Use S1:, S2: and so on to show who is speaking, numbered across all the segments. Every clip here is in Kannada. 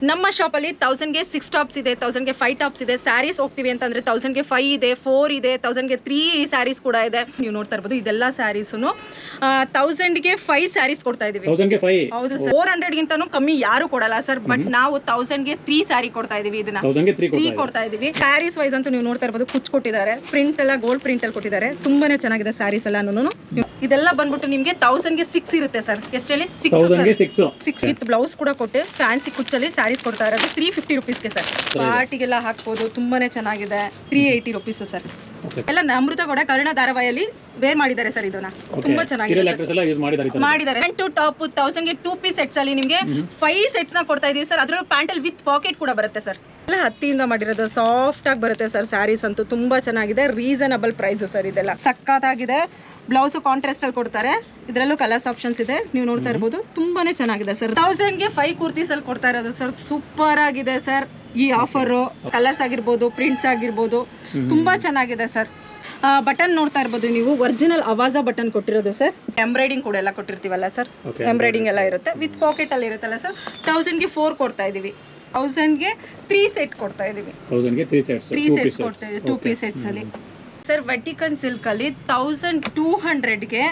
S1: ನಮ್ಮ ಶಾಪಲ್ಲಿ ತೌಸಂಡ್ಗೆ ಸಿಕ್ಸ್ ಟಾಪ್ಸ್ ಇದೆ ತೌಸಂಡ್ಗೆ ಫೈವ್ ಟಾಪ್ಸ್ ಇದೆ ಸ್ಯಾರೀಸ್ ಹೋಗ್ತೀವಿ ಅಂತಂದ್ರೆ ತೌಸಂಡ್ಗೆ ಫೈವ್ ಇದೆ ಫೋರ್ ಇದೆ ತೌಸಂಡ್ಗೆ ತ್ರೀ ಸ್ಯಾರೀಸ್ ಕೂಡ ಇದೆ ನೀವು ನೋಡ್ತಾ ಇರ್ಬೋದು ಇದೆಲ್ಲ ಸ್ಯಾರೀಸು ತೌಸಂಡ್ಗೆ ಫೈವ್ ಸ್ಯಾರೀಸ್ ಕೊಡ್ತಾ ಇದೀವಿ ಹೌದು ಸರ್ ಫೋರ್ ಹಂಡ್ರೆಡ್ಗಿಂತನೂ ಕಮ್ಮಿ ಯಾರು ಕೊಡಲ್ಲ ಸರ್ ಬಟ್ ನಾವು ತೌಸಂಡ್ಗೆ ತ್ರೀ ಸ್ಯಾರಿ ಕೊಡ್ತಾ ಇದೀವಿ ಇದನ್ನ
S2: ತ್ರೀ ಕೊಡ್ತಾ
S1: ಇದೀವಿ ಸ್ಯಾರೀಸ್ ವೈಸ್ ಅಂತೂ ನೀವು ನೋಡ್ತಾ ಇರ್ಬೋದು ಕುಚ್ ಕೊಟ್ಟಿದ್ದಾರೆ ಪ್ರಿಂಟ್ ಎಲ್ಲ ಗೋಲ್ಡ್ ಪ್ರಿಂಟ್ ಅಲ್ಲಿ ಕೊಟ್ಟಿದ್ದಾರೆ ತುಂಬಾನೇ ಚೆನ್ನಾಗಿದೆ ಸ್ಯಾರೀಸ್ ಎಲ್ಲಾನು ಇದೆಲ್ಲ ಬಂದ್ಬಿಟ್ಟು ನಿಮ್ಗೆ ತೌಸಂಡ್ಗೆ ಸಿಕ್ಸ್ ಇರುತ್ತೆ ಸರ್ ಎಷ್ಟು ಹೇಳಿ ಸಿಕ್ಸ್
S2: ಸಿಕ್ಸ್
S1: ವಿತ್ ಬ್ಲೌಸ್ ಕೂಡ ಕೊಟ್ಟು ಫ್ಯಾನ್ಸಿ ಕುಚ್ಚಲ್ಲಿ ಸ್ಯಾರೀಸ್ ಕೊಡ್ತಾ ಇರೋದು ತ್ರೀ ಫಿಫ್ಟಿ ರುಪೀಸ್ಗೆ ಸರ್ ಪಾರ್ಟಿಗೆಲ್ಲ ಹಾಕ್ಬೋದು ತುಂಬಾನೇ ಚೆನ್ನಾಗಿದೆ. ತ್ರೀ ಏಯ್ಟಿ ರುಪೀಸ್ ಸರ್ ಎಲ್ಲ ಅಮೃತ ಕೂಡ ಕರ್ಣ ಧಾರಾವಾಹಿಯಲ್ಲಿ ವೇರ್ ಮಾಡಿದ್ದಾರೆ ಸರ್ ಇದನ್ನ. ತುಂಬಾ ಚೆನ್ನಾಗಿದೆ
S2: ಮಾಡಿದ್ದಾರೆ
S1: ಟು ಟಾಪ್ ತೌಸಂಡ್ಗೆ ಟೂ ಪೀಸ್ ಸೆಟ್ಸ್ ಅಲ್ಲಿ ನಿಮಗೆ ಫೈವ್ ಸೆಟ್ಸ್ನ ಕೊಡ್ತಾ ಇದೀವಿ ಸರ್ ಅದ್ರಲ್ಲೂ ಪ್ಯಾಂಟಲ್ ವಿತ್ ಪಾಕೆಟ್ ಕೂಡ ಬರುತ್ತೆ ಸರ್ ಎಲ್ಲ ಹತ್ತಿಯಿಂದ ಮಾಡಿರೋದು. ಸಾಫ್ಟ್ ಆಗಿ ಬರುತ್ತೆ ಸರ್ ಸ್ಯಾರೀಸ್ ಅಂತೂ ತುಂಬಾ ಚೆನ್ನಾಗಿದೆ. ರೀಸನಬಲ್ ಪ್ರೈಸ್ ಸರ್ ಇದೆಲ್ಲ. ಸಕ್ಕತ್ತಾಗಿದೆ ಬ್ಲೌಸ್ ಕಾಂಟ್ರಾಸ್ಟ್ ಅಲ್ಲಿ ಕೊಡ್ತಾರೆ. ಇದರಲ್ಲೂ ಕಲರ್ಸ್ ಆಪ್ಷನ್ಸ್ ಇದೆ. ನೀವು ನೋಡ್ತಾ ಇರ್ಬೋದು. ತುಂಬಾನೇ ಚೆನ್ನಾಗಿದೆ ಸರ್. ತೌಸಂಡ್ಗೆ ಫೈವ್ ಕುರ್ತೀಸ್ ಅಲ್ಲಿ ಕೊಡ್ತಾ ಇರೋದು ಸರ್. ಸೂಪರ್ ಆಗಿದೆ ಸರ್. ಈ ಆಫರು ಕಲರ್ಸ್ ಆಗಿರ್ಬೋದು ಪ್ರಿಂಟ್ಸ್ ಆಗಿರ್ಬೋದು. ತುಂಬಾ ಚೆನ್ನಾಗಿದೆ ಸರ್. ಬಟನ್ ನೋಡ್ತಾ ಇರ್ಬೋದು ನೀವು. ಒರಿಜಿನಲ್ ಅವಾಜ ಬಟನ್ ಕೊಟ್ಟಿರೋದು ಸರ್. ಎಂಬ್ರಾಯ್ಡಿಂಗ್ ಕೂಡ ಎಲ್ಲ ಕೊಟ್ಟಿರ್ತೀವಲ್ಲ ಸರ್. ಎಂಬ್ರಾಯ್ಡಿಂಗ್ ಎಲ್ಲ ಇರುತ್ತೆ. ವಿತ್ ಪಾಕೆಟ್ ಅಲ್ಲಿ ಇರುತ್ತಲ್ಲ ಸರ್. ತೌಸಂಡ್ಗೆ ಫೋರ್ ಕೊಡ್ತಾ ಇದೀವಿ. ತೌಸಂಡ್ಗೆ ತ್ರೀ ಸೆಟ್ ಕೊಡ್ತಾ ಇದ್ದೀವಿ
S2: ತೌಸಂಡ್ಗೆ three sets
S1: three
S2: two
S1: sets
S2: pieces
S1: ಕೊಡ್ತಾ ಇದೀವಿ ಟೂ ಪೀಸ್ ಸೆಟ್ಸ್ ಅಲ್ಲಿ. ಸರ್ ವೆಟಿಕನ್ ಸಿಲ್ಕ್ ಅಲ್ಲಿ ತೌಸಂಡ್ ಟೂ ಹಂಡ್ರೆಡ್ಗೆ